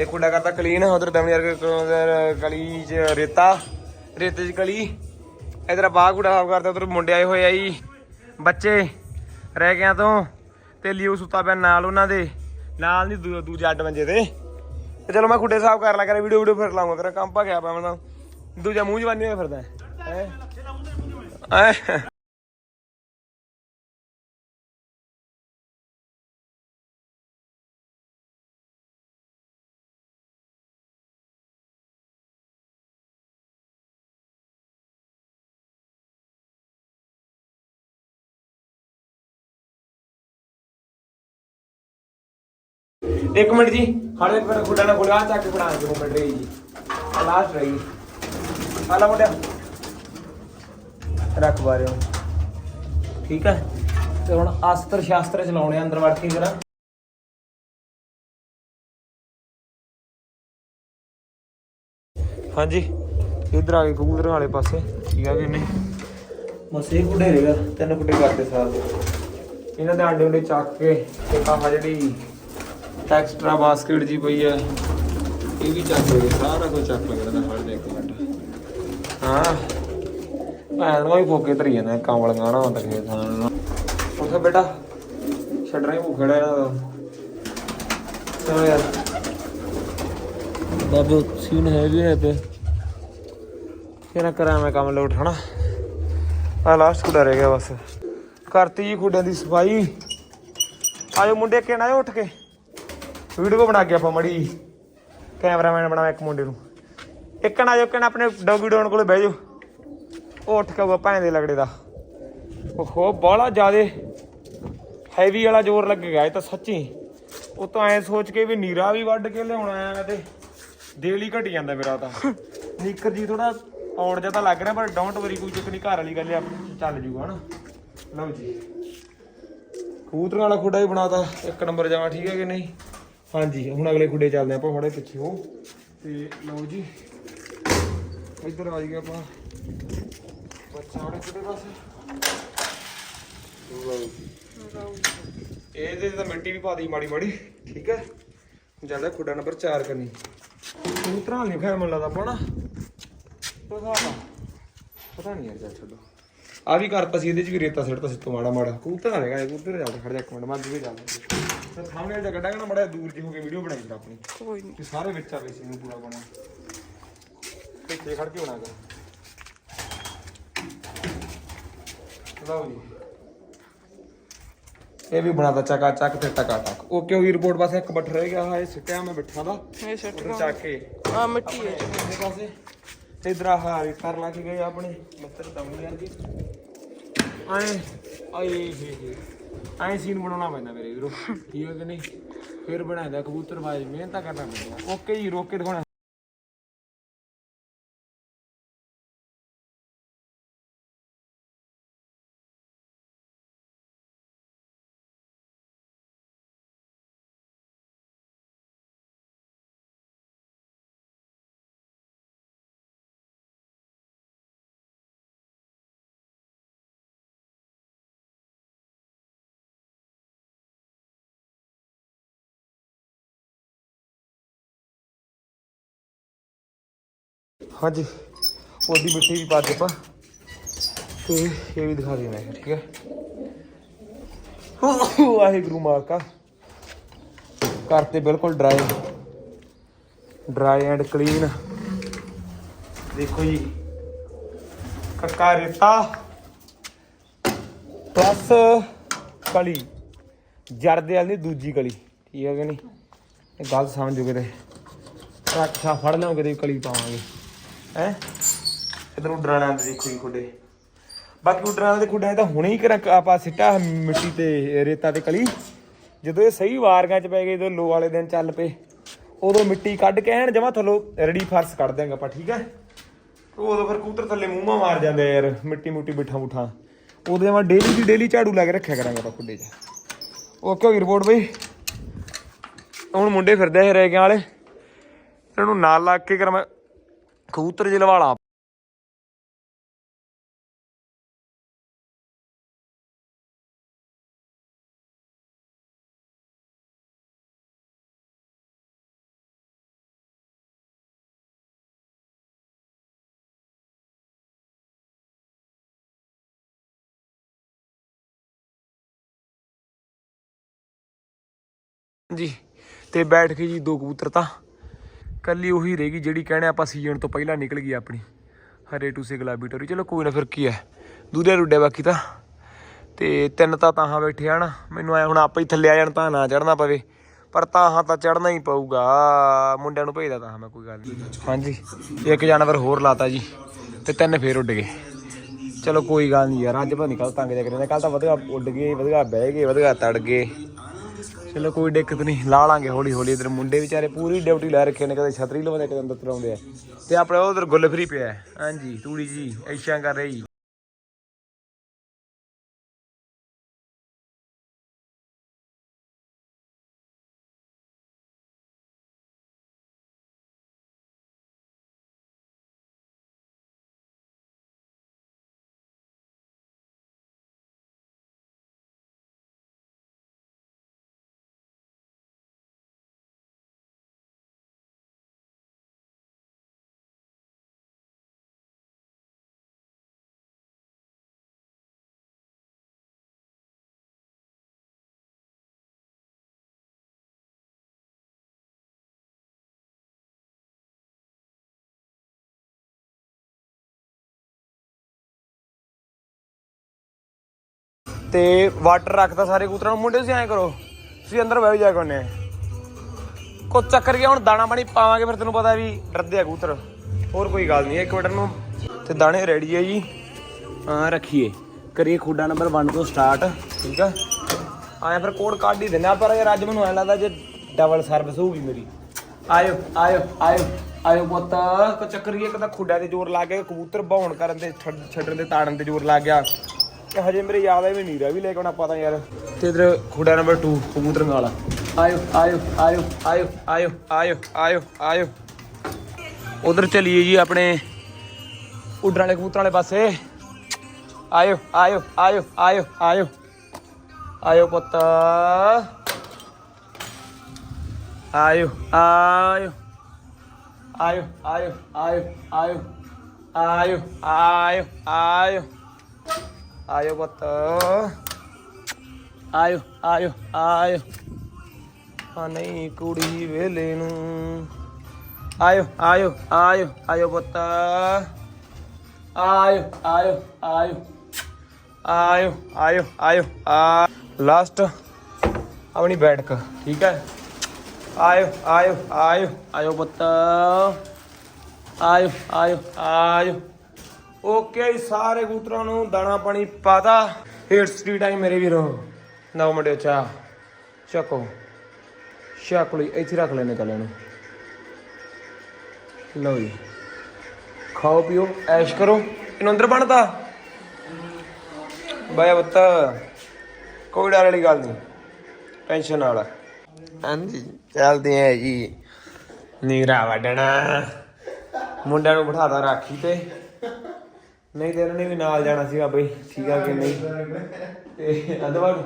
ਇੱਕ ਖੁੱਡਾ ਕਰਤਾ ਕਲੀਨ, ਉਧਰ ਦਮਣੀ ਯਾਰ ਕਲੀ ਚ ਰੇਤਾ, ਰੇਤੇ ਚ ਕਲੀ ਇਧਰ ਬਾਗ ਖੁੱਡਾ ਸਾਫ਼ ਕਰਤਾ, ਉਧਰ ਮੁੰਡੇ ਆਏ ਹੋਏ ਆ ਜੀ। ਬੱਚੇ ਰਹਿ ਗਿਆ ਤੋਂ, ਤੇ ਲਿਓ ਸੁੱਤਾ ਪਿਆ ਨਾਲ ਉਹਨਾਂ ਦੇ। ਨਾਲ ਨਹੀਂ, ਦੂ- ਦੂਜੇ ਅੱਡ ਮੰਜੇ ਤੇ। ਤੇ ਚਲੋ ਮੈਂ ਖੁੱਡੇ ਸਾਫ਼ ਕਰ ਲਾ ਕਰ ਵੀਡੀਓ ਵੀਡੀਓ ਫਿਰ ਲਾਉਂਗਾ ਕਰ ਕੰਮ ਪਾ ਗਿਆ ਪਿਆ ਮੈਂ ਦੂਜਾ ਮੂੰਹ ਜਵਾਨੀ ਹੋਇਆ ਫਿਰਦਾ ਹੈ? ਇੱਕ ਮਿੰਟ ਜੀ, ਹਾਲੇ ਫਿਰ ਖੁੱਡਾ ਨਾ ਖੁੱਡਾ ਚੱਕ ਬਣਾ ਕੇ ਮਿੰਟ ਰਹੀ ਜੀ। ਲਾਸਟ ਰਹੀ ਆਲਾ ਮੁੰਡਿਆ। ਰੱਖ ਬਾਰੇ ਠੀਕ ਹੈ ਤੇ ਹੁਣ ਅਸਤਰ ਸ਼ਾਸਤਰ ਚਲਾਉਣੇ ਆ ਅੰਦਰ ਵੜ ਕੇ ਜਰਾ ਹਾਂਜੀ, ਇਧਰ ਆ ਗਏ ਕਬੂਤਰ ਵਾਲੇ ਪਾਸੇ। ਠੀਕ ਆ ਕਿ ਨਹੀਂ? ਬਸ ਕੁੱਡੇ ਰਹੇਗਾ ਤਿੰਨ ਕੁੱਡੇ ਕਰਦੇ ਸਾਲ ਇਹਨਾਂ ਦੇ ਆਂਡੇ ਉਂਡੇ ਚੱਕ ਕੇ ਤੇ ਆਹ ਜਿਹੜੀ ਐਕਸਟਰਾ ਬਾਸਕਟ ਜੀ ਪਈ ਹੈ। ਇਹ ਵੀ ਚੱਕ ਲਏ ਸਾਰਾ ਕੁਝ ਚੱਕ ਲਿਆ ਇਹਨਾਂ ਫੜ ਦੇ ਇੱਕ ਮਿੰਟ। ਹਾਂ। ਭੈਣ ਨੂੰ ਹੀ ਫੋਕੇ ਧਰੀ ਜਾਂਦਾ ਕਾਂਵਲੀਆਂ ਨਾ ਹੁੰਦਾ ਕਿਸੇ ਥਾਂ ਨੂੰ। ਉੱਥੇ ਬੇਟਾ, ਛੱਡਣਾ ਹੀ ਭੁੱਖੜਾ ਇਹਨਾਂ ਦਾ ਚਲੋ ਯਾਰ। ਬਾਬੂ ਸੀਨ ਹੈ ਵੀ ਹੈ ਤੇ। ਕਿਹਨਾਂ ਕਰਾਂ ਮੈਂ ਕੰਮ ਲੋਟ, ਹਨਾ? ਆ ਲਾਸਟ ਕੁੜਾ ਰਹਿ ਗਿਆ ਬਸ। ਕਰਤੀ ਜੀ ਖੁੱਡਿਆਂ ਦੀ ਸਫ਼ਾਈ। ਆਜੋ ਮੁੰਡੇ ਕਿਹਨਾਂ ਉੱਠ ਕੇ। ਵੀਡੀਓ ਬਣਾ ਕੇ ਆਪਾਂ ਮੜੀ ਕੈਮਰਾਮੈਨ ਬਣਾ ਇੱਕ ਮੁੰਡੇ ਨੂੰ। ਇੱਕ ਨਾ ਆਜੋ ਕਿਹਨਾਂ ਆਪਣੇ ਡੌਗੀ ਡੋਨ ਕੋਲੇ ਬਹਿ ਜਾਓ। ਉਹ ਉੱਠ ਕੇ ਆਊਗਾ ਭੈਣ ਦੇ ਲਗੜੇ ਦਾ। ਓਹੋ, ਬਾਹਲਾ ਜ਼ਿਆਦੇ ਹੈਵੀ ਵਾਲਾ ਜ਼ੋਰ ਲੱਗੇਗਾ, ਇਹ ਤਾਂ ਸੱਚੀ। ਉਹ ਤਾਂ ਐ ਸੋਚ ਕੇ ਵੀ ਨੀਰਾ ਵੀ ਵੱਢ ਕੇ ਲਿਆਉਣਾ ਆ ਤੇ ਦੇਲ ਹੀ ਘਟ ਜਾਂਦਾ ਮੇਰਾ ਤਾਂ। ਨੀਕਰ ਜੀ ਥੋੜਾ ਔੜ ਜਿਹਾ ਤਾਂ ਲੱਗ ਰਿਹਾ, ਪਰ ਡੋਂਟ ਵਰੀ ਕੋਈ ਚੱਕ ਨਹੀਂ, ਘਰ ਵਾਲੀ ਗੱਲ ਆ, ਚੱਲ ਜੂਗਾ, ਹਨਾ? ਲਓ ਜੀ। ਕਬੂਤਰਾਂ ਵਾਲਾ ਖੁੱਡਾ ਹੀ ਬਣਾਤਾ, ਇੱਕ ਨੰਬਰ ਜਾਵਾ, ਠੀਕ ਹੈ ਕਿ ਨਹੀਂ? ਹਾਂਜੀ, ਹੁਣ ਅਗਲੇ ਖੁੱਡੇ ਚੱਲਦੇ ਆਪਾਂ ਥੋੜੇ ਪਿੱਛੇ ਹੋ ਤੇ ਲਓ ਜੀ, ਇੱਧਰ ਆ ਗਏ ਆਪਾਂ। ਬੱਚਾ ਵਾਲੇ ਖੁੱਡੇ ਪਾਸੇ। ਲਓ ਜੀ ਇਹਦੇ ਤੇ ਤਾਂ ਮਿੱਟੀ ਵੀ ਪਾ ਦੀ ਮਾੜੀ ਮਾੜੀ, ਠੀਕ ਹੈ? ਚੱਲਦਾ ਖੁੱਡਾ ਨੰਬਰ 4 ਕਰਨੀ। ਕਬੂਤਰਾਂ ਨਹੀਂ ਖਾਇਆ ਮੈਨੂੰ ਲੱਗਦਾ ਪਾਣਾ ਪਤਾ ਪਤਾ ਨਹੀਂ ਯਾਰ ਚੱਲ ਛੱਡੋ। ਆ ਵੀ ਕਰਤਾ ਸੀ, ਇਹਦੇ ਚ ਵੀ ਰੇਤਾ ਸਿੱਟਤਾ ਸੀ ਮਾੜਾ ਮਾੜਾ। ਕਬੂਤਰ ਆਵੇਗਾ ਇਹ ਕਬੂਤਰ ਚੱਲਦਾ ਖੜ ਜਾ ਇੱਕ ਮਿੰਟ ਮੱਝ ਵੀ ਚੱਲਦਾ ਤੇ ਸਾਹਮਣੇ ਜਿਹੜਾ ਕੱਢਾਂਗਾ ਨਾ ਮੜਾ ਦੂਰ ਜਿਹੀ ਕੇ ਵੀਡੀਓ ਬਣਾਈ ਫਿਰ ਆਪਣੀ। ਕੋਈ ਨਹੀਂ ਕਿ ਸਾਰੇ ਵਿੱਚ ਆਵੇ ਸੀ ਨੂੰ ਪੂਰਾ ਬਣਿਆ ਪਿੱਛੇ ਖੜ ਕੇ ਬਣਾਗਾ ਲਓ ਜੀ। ਇਹ ਵੀ ਬਣਾਦਾ ਚਕਾ ਚੱਕ ਤੇ ਟਕਾ ਟਕ। ਓਕੇ ਹੋਈ ਰਿਪੋਰਟ ਬਸ ਇੱਕ ਬੱਠ ਰਹਿ ਗਿਆ ਹਾਂ ਇਹ ਸਿੱਟਿਆ ਮੈਂ ਬਿਠਾ ਦਾ। ਇਹ ਸੈੱਟ ਚੱਕ ਕੇ। ਆ ਮਿੱਟੀ ਹੈ। ਆਪਣੇ ਪਾਸੇ। ਇਧਰ ਆਹ ਕਰ ਲਾ ਕੇ ਗਏ ਆਪਣੇ। ਮਿੱਤਰ ਦਮੂ ਯਾਰ ਕੀ ਆਏ ਆਏ ਹੇ ਹੇ ਆਏ ਸੀਨ ਬਣਾਉਣਾ ਪੈਂਦਾ ਮੇਰੇ ਵੀਰੋ। ਠੀਕ ਹੈ ਕਿ ਨਹੀਂ? ਫਿਰ ਬਣਾਉਂਦਾ ਕਬੂਤਰ ਬਾਜ, ਮਿਹਨਤ ਕਰਨਾ ਪੈਂਦਾ। ਓਕੇ ਜੀ, ਰੋਕ ਕੇ ਦਿਖਾਉਣਾ। ਹਾਂਜੀ। ਉਹਦੀ ਮਿੱਟੀ ਵੀ ਪਾ ਦੇ ਪਾ ਤੇ ਇਹ ਵੀ ਦਿਖਾ ਦੇਣਾ ਮੈਂ ਠੀਕ ਹੈ। ਵਾਹਿਗੁਰੂ ਮਾਲਕਾ। ਕਰਤੇ ਬਿਲਕੁਲ ਡਰਾਈ ਡਰਾਈ ਐਂਡ ਕਲੀਨ ਦੇਖੋ ਜੀ, ਕੱਕਾ ਰੇਤਾ ਪਲੱਸ ਕਲੀ। ਜਰਦੇ ਵਾਲੀ ਦੂਜੀ ਕਲੀ, ਠੀਕ ਹੈ ਕਿ ਨਹੀਂ? ਇਹ ਗੱਲ ਸਮਝੋ ਕਿਤੇ ਟਰੱਕ ਛਾ ਫੜ ਲਓਗੇ ਕਿਤੇ ਕਲੀ ਪਾਵਾਂਗੇ। ਹੈ? ਇਧਰ ਉਡਰਾਣਾ ਦੇ ਦੇਖੋ ਜੀ ਖੁੱਡੇ। ਬਾਕੀ ਉਡਰਾਣਾ ਦੇ ਖੁੱਡੇ ਤਾਂ ਹੁਣੇ ਹੀ ਕਰ, ਆਪਾਂ ਸਿੱਟਾ ਮਿੱਟੀ ਤੇ ਰੇਤਾ ਤੇ ਕਲੀ। ਜਦੋਂ ਇਹ ਸਹੀ ਵਾਰਗਾਂ ਚ ਪੈ ਗਏ, ਜਦੋਂ ਲੋ ਵਾਲੇ ਦਿਨ ਚੱਲ ਪਏ, ਉਦੋਂ ਮਿੱਟੀ ਕੱਢ ਕੇ ਐਨ ਜਮਾ ਥੱਲੋਂ ਰੜੀ ਫਰਸ਼ ਕੱਢ ਦਿਆਂਗੇ ਆਪਾਂ, ਠੀਕ ਹੈ? ਉਦੋਂ ਫਿਰ ਕੂਤਰ ਥੱਲੇ ਮੂੰਹਾਂ ਮਾਰ ਜਾਂਦੇ ਯਾਰ ਮਿੱਟੀ ਮੁੱਟੀ ਬਿਠਾ ਬੁਠਾ। ਉਦੋਂ ਮੈਂ ਡੇਲੀ ਦੀ ਡੇਲੀ ਝਾੜੂ ਲਾ ਕੇ ਰੱਖਿਆ ਕਰਾਂਗੇ ਆਪਾਂ ਖੁੱਡੇ 'ਚ। ਓਕੇ ਹੋ ਗਈ ਰਿਪੋਰਟ ਬਈ। ਹੁਣ ਮੁੰਡੇ ਫਿਰਦੇ ਆ ਰੇਗਿਆਂ ਵਾਲੇ। ਇਹਨਾਂ ਨੂੰ ਨਾਲ ਲਾ ਕੇ ਕਰ ਮੈਂ। ਕਬੂਤਰ ਜਿ ਲਵਾਲਾ ਜੀ ਤੇ ਬੈਠ ਕੇ ਜੀ ਦੋ ਕਬੂਤਰ ਤਾਂ ਕੱਲੀ ਉਹੀ ਰਹੇਗੀ ਜਿਹੜੀ ਕਹਿਣੇ ਆਪਾਂ ਸੀਜ਼ਨ ਤੋਂ ਪਹਿਲਾਂ ਨਿਕਲ ਗਈ ਆਪਣੀ। ਹਰੇ ਟੂਸੇ ਗੁਲਾਬੀ ਟੋਰੀ ਚਲੋ ਕੋਈ ਨਾ ਫਿਰ ਕੀ ਹੈ। ਦੂਰੇ ਰੁੱਡੇ ਬਾਕੀ ਤਾਂ। ਤੇ ਤਿੰਨ ਤਾਂ ਤਾਹਾਂ ਬੈਠੇ ਹਨ ਮੈਨੂੰ ਐ ਹੁਣ ਆਪੇ ਹੀ ਥੱਲੇ ਆ ਜਾਣ ਤਾਂ ਨਾ ਚੜਨਾ ਪਵੇ। ਪਰ ਤਾਹਾਂ ਤਾਂ ਚੜਨਾ ਹੀ ਪਊਗਾ। ਮੁੰਡਿਆਂ ਨੂੰ ਭੇਜਦਾ ਤਾਂ ਮੈਂ, ਕੋਈ ਗੱਲ ਨਹੀਂ। ਹਾਂਜੀ। ਇੱਕ ਜਾਨਵਰ ਹੋਰ ਲਾਤਾ ਜੀ। ਤੇ ਤਿੰਨ ਫੇਰ ਉੱਡ ਗਏ। ਚਲੋ ਕੋਈ ਗੱਲ ਨਹੀਂ ਯਾਰ। ਅੱਜ ਪਤਾ ਨਹੀਂ ਕੱਲ ਤੰਗ ਜਾ ਕਰੇ ਕੱਲ ਤਾਂ ਵਧੀਆ ਉੱਡ ਗਏ ਵਧੀਆ ਬਹਿ ਗਏ ਵਧੀਆ ਤੜ ਗਏ। ਚਲੋ ਕੋਈ ਦਿੱਕਤ ਨਹੀਂ, ਲਾ ਲਾਂਗੇ ਹੌਲੀ ਹੌਲੀ ਇਧਰ ਮੁੰਡੇ ਵਿਚਾਰੇ ਪੂਰੀ ਡਿਊਟੀ ਲੈ ਰੱਖੇ ਨੇ, ਕਦੇ ਛਤਰੀ ਲਵਾਉਂਦੇ ਕਦੇ ਅੰਦਰ ਤਰਾਉਂਦੇ ਆ। ਤੇ ਆਪਣੇ ਉਧਰ ਗੁੱਲ ਫਰੀ ਪਿਆ ਹਾਂਜੀ, ਤੂੜੀ ਜੀ ਐਸ਼ਾਂ ਕਰ ਰਹੀ। ਤੇ ਵਾਟਰ ਰੱਖਦਾ ਸਾਰੇ ਕਬੂਤਰਾਂ ਨੂੰ। ਮੁੰਡੇ ਤੁਸੀਂ ਐਂ ਕਰੋ, ਤੁਸੀਂ ਅੰਦਰ ਬਹਿ ਜਾ ਕੋਨੇ ਕੋ ਚੱਕਰ ਗਿਆ ਹੁਣ ਦਾਣਾ ਪਾਣੀ ਪਾਵਾਂਗੇ ਫਿਰ ਤੈਨੂੰ ਪਤਾ ਵੀ ਡਰਦੇ ਆ ਕਬੂਤਰ ਹੋਰ ਕੋਈ ਗੱਲ ਨਹੀਂ, ਇੱਕ ਮਿੰਟ ਨੂੰ। ਤੇ ਦਾਣੇ ਰੈਡੀ ਹੈ ਜੀ। ਹਾਂ ਰੱਖੀਏ। ਕਰੀਏ ਖੁੱਡਾ ਨੰਬਰ 1 ਤੋਂ ਸਟਾਰਟ ਠੀਕ ਆ? ਆਇਆ ਫਿਰ ਕੋਡ ਕੱਢ ਹੀ ਦਿੰਦਾ ਪਰ ਯਾਰ ਅੱਜ ਮੈਨੂੰ ਐਂ ਲੱਗਦਾ ਜੇ ਡਬਲ ਸਰਵਿਸ ਹੋਊਗੀ ਮੇਰੀ। ਆਇਓ ਆਇਓ ਆਇਓ ਆਇਓ ਪੁੱਤ। ਕੋ ਚੱਕਰ ਗਿਆ ਇੱਕ ਤਾਂ ਖੁੱਡਾ ਤੇ ਜ਼ੋਰ ਲੱਗ ਗਿਆ ਕਬੂਤਰ ਬਾਉਣ ਕਰਨ ਤੇ ਛੱਡ- ਛੱਡਣ ਤੇ ਤਾੜਨ ਤੇ ਜ਼ੋਰ ਲੱਗ ਗਿਆ। ਹਜੇ ਮੇਰੇ ਯਾਦ ਆਵੇ ਨੀਰਾ ਵੀ ਲੈ ਕੇ ਆਉਣਾ ਪਤਾ ਯਾਰ ਤੇ ਇਧਰ ਖੁੱਡਾ ਨੰਬਰ 2 ਕਬੂਤਰ ਵਾਲਾ ਆਇਓ ਆਇਓ ਆਇਓ ਆਇਓ ਆਇਓ ਆਇਓ ਆਇਓ ਆਇਓ ਉਧਰ ਚਲੀਏ ਜੀ ਆਪਣੇ ਉੱਡਣ ਵਾਲੇ ਕਬੂਤਰਾਂ ਵਾਲੇ ਪਾਸੇ ਆਇਓ ਆਇਓ ਆਇਓ ਆਇਓ ਆਇਓ ਆਇਓ ਪੁੱਤ ਆਇਓ ਆਇਓ ਆਇਓ ਆਇਓ ਆਇਓ ਆਇਓ ਆਇਓ ਆਇਓ ਆਇਓ ਆਇਓ ਪੁੱਤ ਆਇਓ ਆਇਓ ਆਇਓ ਆ ਨਹੀਂ ਕੁੜੀ ਵੇਲੇ ਨੂੰ ਆਇਓ ਆਇਓ ਆਇਓ ਆਇਓ ਪੁੱਤ ਆਇਓ ਆਇਓ ਆਇਓ ਆਇਓ ਆਇਓ ਆਇਓ ਆ ਲਾਸਟ ਆਪਣੀ ਬੈਠਕ ਠੀਕ ਹੈ ਆਇਓ ਆਇਓ ਆਇਓ ਆਇਓ ਪੁੱਤ ਆਇਓ ਆਇਓ ਆਇਓ ਓਕੇ ਸਾਰੇ ਕਬੂਤਰਾਂ ਨੂੰ ਦਾਣਾ ਪਾਣੀ ਪਾਤਾ। ਹੇਠ ਸਟ੍ਰੀਟ ਟਾਈਮ ਮੇਰੇ ਵੀਰੋ। ਨਾ ਮੁੰਡਿਓ ਚਾ। ਚੱਕੋ। ਲਈ ਇੱਥੇ ਰੱਖ ਲੈਣੇ ਕੱਲੇ ਨੂੰ। ਲਓ ਜੀ। ਖਾਓ ਪੀਓ ਐਸ਼ ਕਰੋ। ਇਹਨੂੰ ਅੰਦਰ ਬਣਦਾ ਬਾਇਆ ਬੱਤ ਕੋਈ ਡਰ ਵਾਲੀ ਗੱਲ ਨਹੀਂ। ਟੈਨਸ਼ਨ ਵਾਲਾ ਹਾਂਜੀ ਚੱਲਦੇ ਆ ਜੀ। ਨੀਰਾ ਵੜਨਾ ਮੁੰਡਿਆਂ ਨੂੰ ਬਿਠਾਦਾ ਰਾਖੀ ਤੇ। ਨਹੀਂ ਤੇ ਇਹਨਾਂ ਨੇ ਵੀ ਨਾਲ ਜਾਣਾ ਸੀਗਾ ਬਈ ਠੀਕ ਆ ਕਿ ਨਹੀਂ? ਤੇ ਅਦਵਾਰ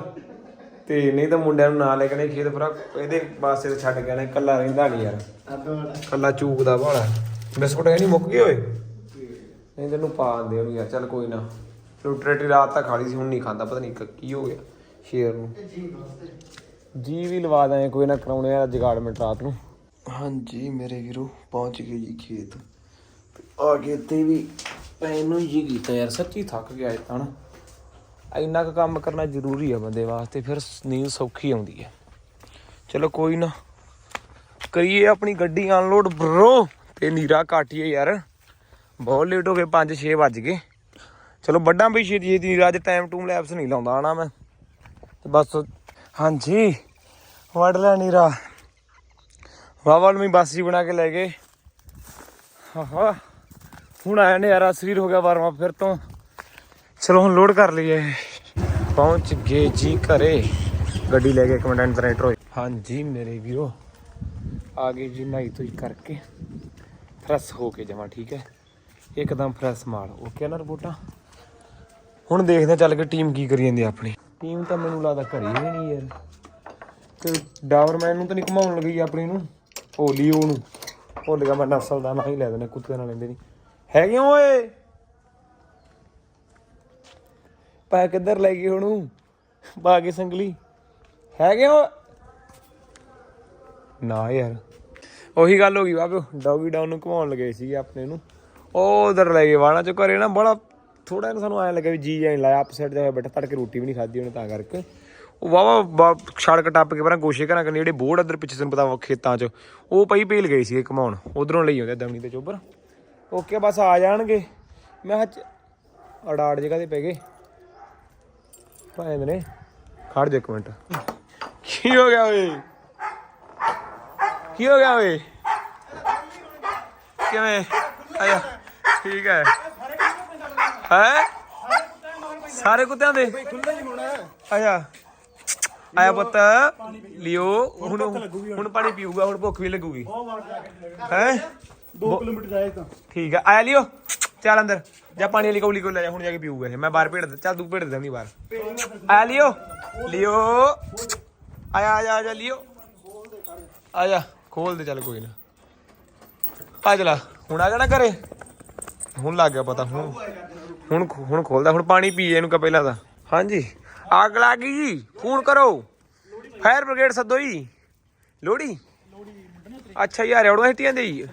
ਤੇ ਨਹੀਂ ਤਾਂ ਮੁੰਡਿਆਂ ਨੂੰ ਨਾਲ ਲੈ ਕੇ ਨਹੀਂ ਖੇਤ ਫਰਾ ਇਹਦੇ ਵਾਸਤੇ ਤੇ ਛੱਡ ਕੇ ਆਣਾ ਇਕੱਲਾ ਰਹਿੰਦਾ ਨਹੀਂ ਯਾਰ। ਕੱਲਾ ਚੂਕਦਾ ਭਾਲਾ ਬਿਸਕੁਟ ਹੈ ਨਹੀਂ ਮੁੱਕ ਗਏ ਓਏ? ਨਹੀਂ ਤੈਨੂੰ ਪਾ ਦਿੰਦੇ ਉਹਨੂੰ ਯਾਰ ਚੱਲ ਕੋਈ ਨਾ। ਰੋਟੀ ਰਾਟੀ ਰਾਤ ਤਾਂ ਖਾ ਲਈ ਸੀ ਹੁਣ ਨਹੀਂ ਖਾਂਦਾ ਪਤਾ ਨਹੀਂ ਕ- ਹੋ ਗਿਆ ਸ਼ੇਰ ਨੂੰ। ਜੀ ਵੀ ਲਵਾ ਦਾਂਗੇ ਕੋਈ ਨਾ ਕਰਾਉਣੇ ਆ ਜਗਾੜਮੈਂਟ ਰਾਤ ਨੂੰ। ਹਾਂਜੀ ਮੇਰੇ ਵੀਰੋ ਪਹੁੰਚ ਗਏ ਜੀ ਖੇਤ। ਆ ਕੇ ਤੇ ਵੀ। ਪੈਨ ਜੀ ਕੀਤਾ ਯਾਰ, ਸੱਚੀ ਥੱਕ ਗਿਆ ਇਹ ਤਾਂ ਨਾ। ਇੰਨਾ ਕੁ ਕੰਮ ਕਰਨਾ ਜ਼ਰੂਰੀ ਆ ਬੰਦੇ ਵਾਸਤੇ, ਫਿਰ ਨੀਂਦ ਸੌਖੀ ਆਉਂਦੀ ਹੈ ਚਲੋ ਕੋਈ ਨਾ, ਕਰੀਏ ਆਪਣੀ ਗੱਡੀ ਅਨਲੋਡ ਬ్రో ਤੇ ਨੀਰਾ ਕਾਟੀਏ ਯਾਰ। ਬਹੁਤ ਲੇਟ ਹੋ ਗਏ 5-6 ਵੱਜ ਗਏ। ਚਲੋ ਵੱਡਾ ਵੀ ਛੇ ਛੇਤੀ ਨੀਰਾ, ਅੱਜ ਟਾਈਮ ਟੂਮ ਲੈਪਸ ਨਹੀਂ ਲਾਉਂਦਾ ਹਨਾ ਮੈਂ। ਤੇ ਬਸ, ਹਾਂਜੀ ਵੱਢ ਲੈ ਨੀਰਾ। ਵਾਵਾ ਨੂੰ ਵੀ ਬੱਸ ਜੀ ਬਣਾ ਕੇ ਲੈ ਗਏ। ਹਾਂ ਹੁਣ ਆਇਆ ਨੇ ਯਾਰ ਸਰੀਰ ਹੋ ਗਿਆ ਵਾਰਮਾ ਫਿਰ ਤੋਂ। ਚਲੋ ਹੁਣ ਲੋਡ ਕਰ ਲਈਏ। ਪਹੁੰਚ ਗਏ ਜੀ ਘਰੇ। ਗੱਡੀ ਲੈ ਕੇ ਇੱਕ ਮਿੰਟ ਅੰਦਰ ਹਾਂਜੀ ਮੇਰੇ ਵੀਰੋ, ਆ ਗਏ ਜੀ ਨਹਾਈ ਧੋਈ ਕਰਕੇ। ਫਰੈਸ਼ ਹੋ ਕੇ ਜਾਵਾਂ, ਠੀਕ ਹੈ? ਇੱਕਦਮ ਫਰੈਸ਼ ਮਾਲ। ਓਕੇ ਨਾ ਰਿਪੋਰਟਾਂ? ਹੁਣ ਦੇਖਦੇ ਹਾਂ ਚੱਲ ਕੇ ਟੀਮ ਕੀ ਕਰੀ ਜਾਂਦੀ ਆਪਣੀ। ਟੀਮ ਤਾਂ ਮੈਨੂੰ ਲੱਗਦਾ ਘਰੇ ਵੀ ਨਹੀਂ ਯਾਰ। ਤੇ ਡਾਵਰਮੈਨ ਨੂੰ ਤਾਂ ਨਹੀਂ ਘਮਾਉਣ ਲੱਗੀ ਆਪਣੀ ਨੂੰ। ਹੋਲੀ ਉਹਨੂੰ। ਨੂੰ ਭੁੱਲ ਗਿਆ ਮੈਂ ਨਸਲ ਦਾ ਨਾਂ ਹੀ ਲੈ ਦਿੰਦੇ, ਕੁੱਤੇ ਨਾਲ ਲੈਂਦੇ ਨਹੀਂ ਹੈਗੇ ਓਏ? ਪਾ ਕਿੱਧਰ ਲੈ ਗਏ ਉਹਨੂੰ? ਪਾ ਕੇ ਸੰਗਲੀ। ਹੈਗੇ ਓ ਨਾ ਯਾਰ। ਉਹੀ ਗੱਲ ਹੋ ਗਈ ਬਾਬੇ, ਡੌਗੀ ਡਾਊਨ ਨੂੰ ਘਮਾਉਣ ਲੱਗੇ ਸੀ ਆਪਣੇ ਨੂੰ। ਉਹ ਉਧਰ ਲੈ ਗਏ ਵਾਣਾ ਚ ਘਰੇ ਨਾ ਬੜਾ ਥੋੜਾ ਜਿਹਾ ਸਾਨੂੰ ਐਂ ਲੱਗਾ ਵੀ ਜੀ ਐਂ ਲਾਇਆ ਅਪਸੈਟ ਜਿਹਾ ਬੈਠਾ ਤੜਕੇ ਰੋਟੀ ਵੀ ਨਹੀਂ ਖਾਧੀ ਉਹਨੇ ਤਾਂ ਕਰਕੇ। ਉਹ ਵਾਵਾ ਸੜਕ ਟੱਪ ਕੇ ਪਰਾਂ ਗੋਸ਼ੇ ਘਰਾਂ ਕੰਨੇ ਜਿਹੜੇ ਬੋਰਡ ਅੰਦਰ ਪਿੱਛੇ ਤੈਨੂੰ ਪਤਾ ਖੇਤਾਂ 'ਚ, ਉਹ ਪਈ ਭੇਲ ਗਏ ਸੀ ਘਮਾਉਣ, ਉਧਰੋਂ ਲਈ ਆਉਂਦੇ ਦਮਣੀ ਤੇ ਚੋਬਰ। ਓਕੇ, ਬਸ ਆ ਜਾਣਗੇ। ਮੈਂ ਕਿਹਾ ਚ- ਅੜਾੜ ਜਗ੍ਹਾ ਤੇ ਪੈ ਗਏ? ਭਾਵੇਂ ਨੇ। ਖੜ ਜਾ ਇੱਕ ਮਿੰਟ। ਕੀ ਹੋ ਗਿਆ ਓਏ? ਕੀ ਹੋ ਗਿਆ ਓਏ? ਕਿਵੇਂ? ਆਇਆ। ਠੀਕ ਹੈ। ਹੈ? ਸਾਰੇ ਕੁੱਤਿਆਂ ਦੇ? ਆਇਆ। ਆਇਆ ਪੁੱਤ। ਲਿਓ। ਹੁਣ ਹੁਣ ਪਾਣੀ ਪੀਊਗਾ, ਹੁਣ ਭੁੱਖ ਵੀ ਲੱਗੂਗੀ। ਹੈ? 2 ਕਿਲੋਮੀਟਰ ਜਾਏ ਤਾਂ। ਠੀਕ ਆ ਆਇਆ ਲਿਓ। ਚੱਲ ਅੰਦਰ। ਜਾ ਪਾਣੀ ਵਾਲੀ ਕੌਲੀ ਕੋਲ ਲੈ ਜਾ ਹੁਣ ਜਾ ਕੇ ਪੀਊਗਾ ਇਹ। ਮੈਂ ਬਾਹਰ ਭੇੜ ਚੱਲ ਤੂੰ ਭੇੜ ਦੇ ਨਹੀਂ ਬਾਹਰ। ਆਇਆ ਲਿਓ। ਲਿਓ। ਆਇਆ ਆਇਆ ਆਜਾ ਲਿਓ। ਆਜਾ ਖੋਲ ਦੇ ਚੱਲ ਕੋਈ ਨਾ। ਆ ਚਲਾ ਹੁਣ ਆ ਜਾਣਾ ਘਰੇ? ਹੁਣ ਲੱਗ ਗਿਆ ਪਤਾ ਹੁਣ। ਹੁਣ ਹੁਣ ਖੋਲਦਾ ਹੁਣ ਪਾਣੀ ਪੀ ਇਹਨੂੰ ਕਾ ਪਹਿਲਾਂ ਦਾ ਹਾਂਜੀ। ਅੱਗ ਲੱਗ ਗਈ ਜੀ ਫੋਨ ਕਰੋ। ਫਾਇਰ ਬ੍ਰਿਗੇਡ ਸੱਦੋ ਜੀ। ਲੋੜੀ ਅੱਛਾ ਯਾਰ ਰੌੜਵਾ ਹਿੱਟੀਆਂ ਦੇ ਜੀ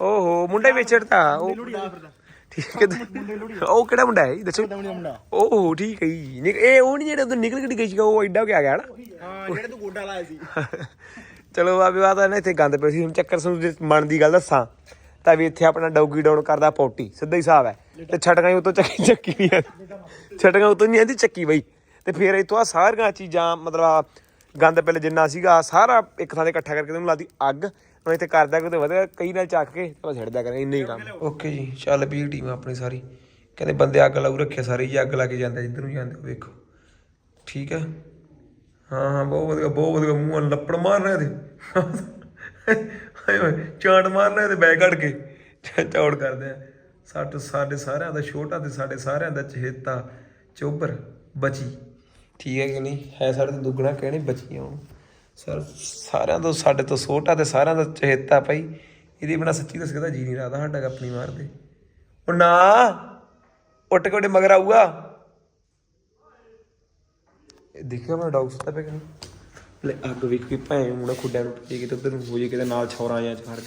ਓਹੋ ਮੁੰਡੇ ਵੇਚੜਤਾ। ਉਹ ਠੀਕ ਹੈ ਉਹ ਕਿਹੜਾ ਮੁੰਡਾ ਹੈ ਦੱਸੋ। ਉਹ ਠੀਕ ਹੈ ਜੀ। ਇਹ ਉਹ ਨਹੀਂ ਜਿਹੜਾ ਉਦੋਂ ਨਿਕਲ ਕੇ ਗਈ ਸੀਗਾ ਉਹ ਐਡਾ ਕਿ ਆ ਗਿਆ ਨਾ? ਹਾਂ ਜਿਹੜੇ ਤੂੰ ਗੋਡਾ ਲਾਇਆ ਸੀ। ਚਲੋ ਬਾਬੇ ਬਾਤ ਨਾ ਇੱਥੇ ਗੰਦ ਪਏ ਸੀ। ਹੁਣ ਚੱਕਰ ਸਾਨੂੰ ਮਨ ਦੀ ਗੱਲ ਦੱਸਾਂ ਤਾਂ ਵੀ ਇੱਥੇ ਆਪਣਾ ਡੌਗੀ ਡਾਊਨ ਕਰਦਾ ਪੌਟੀ ਸਿੱਧਾ ਹੀ ਹਿਸਾਬ ਹੈ। ਤੇ ਛਟਕਾਂ ਉਤੋਂ ਚੱਕੀ ਚੱਕੀ ਨਹੀਂ ਆਉਂਦੀ ਛਟਕਾਂ ਉਤੋਂ ਨਹੀਂ ਆਉਂਦੀ ਚੱਕੀ ਬਈ। ਤੇ ਫਿਰ ਇਤੋਂ ਆ ਸਾਰੀਆਂ ਚੀਜ਼ਾਂ ਮਤਲਬ ਗੰਦ ਪਹਿਲੇ ਜਿੰਨਾ ਸੀਗਾ, ਸਾਰਾ ਇੱਕ ਥਾਂ ਤੇ ਇਕੱਠਾ ਕਰਕੇ ਉਹਨੂੰ ਲਾਦੀ ਅੱਗ। ਹੁਣ ਇੱਥੇ ਕਰਦਾ ਕੋਈ ਵਧਿਆ, ਕਈ ਨਾਲ ਚੱਕ ਕੇ ਤੇ ਛੱਡਦਾ ਕਰਾਂ ਇੰਨਾ ਹੀ ਕੰਮ। ਓਕੇ ਜੀ, ਚੱਲ ਪਈ ਟੀਮ ਆਪਣੀ ਸਾਰੀ। ਕਹਿੰਦੇ ਬੰਦੇ ਅੱਗ ਲਾਉ ਰੱਖਿਆ ਸਾਰੇ ਜੀ, ਅੱਗ ਲਾ ਕੇ ਜਾਂਦੇ, ਜਿੱਧਰ ਨੂੰ ਜਾਂਦੇ, ਵੇਖੋ। ਠੀਕ ਹੈ ਹਾਂ ਹਾਂ, ਬਹੁਤ ਵਧੀਆ ਬਹੁਤ ਵਧੀਆ, ਮੂੰਹ ਲੱਪੜ ਮਾਰ ਰਿਹਾ ਤੇ ਹਾਏ ਓਏ, ਚਾਂਟ ਮਾਰ ਰਿਹਾ ਤੇ ਬੈ ਕੱਢ ਕੇ। ਚੌੜ ਕਰਦੇ ਆ। ਸਾਡੇ ਸਾਰਿਆਂ ਦਾ, ਛੋਟਾ ਤੇ ਸਾਡੇ ਸਾਰਿਆਂ ਦਾ ਚਹੇਤਾ, ਚੋਬਰ, ਬਚੀ। ਠੀਕ ਹੈ ਕਿ ਨਹੀਂ? ਹੈ ਸਾਡੇ ਤੋਂ ਦੁੱਗਣਾ ਕਹਿਣੀ ਬਚੀਆਂ ਹੁਣ। ਸਰ, ਸਾਰਿਆਂ ਤੋਂ ਸਾਡੇ ਤੋਂ ਛੋਟਾ ਤੇ ਸਾਰਿਆਂ ਦਾ ਚਹੇਤਾ ਭਾਈ। ਇਹਦੀ ਬਿਨਾ ਸੱਚੀ ਦੱਸ ਕਹਦਾ ਜੀ ਨਹੀਂ ਰਾਦਾ ਸਾਡਾ ਆਪਣੀ ਮਾਰਦੇ ਉਹ ਨਾ! ਉੱਟ ਕੇ ਉਹਦੇ ਮਗਰ ਆਊਗਾ। ਦੇਖਿਆ ਮੈਂ ਡੌਗ ਸੁੱਤਾ ਪਿਆ ਕਿ ਲੈ, ਅੱਗ ਵੇਖ ਕੇ ਭੈਣ ਮੁੰਡਾ ਖੁੱਡਿਆਂ ਨੂੰ ਪਈ ਕਿਤੇ ਉਧਰ ਨੂੰ ਹੋ ਜੇ, ਕਿਤੇ ਨਾਲ ਛੌਰਾਂ ਜਾਂ ਚ ਫੜ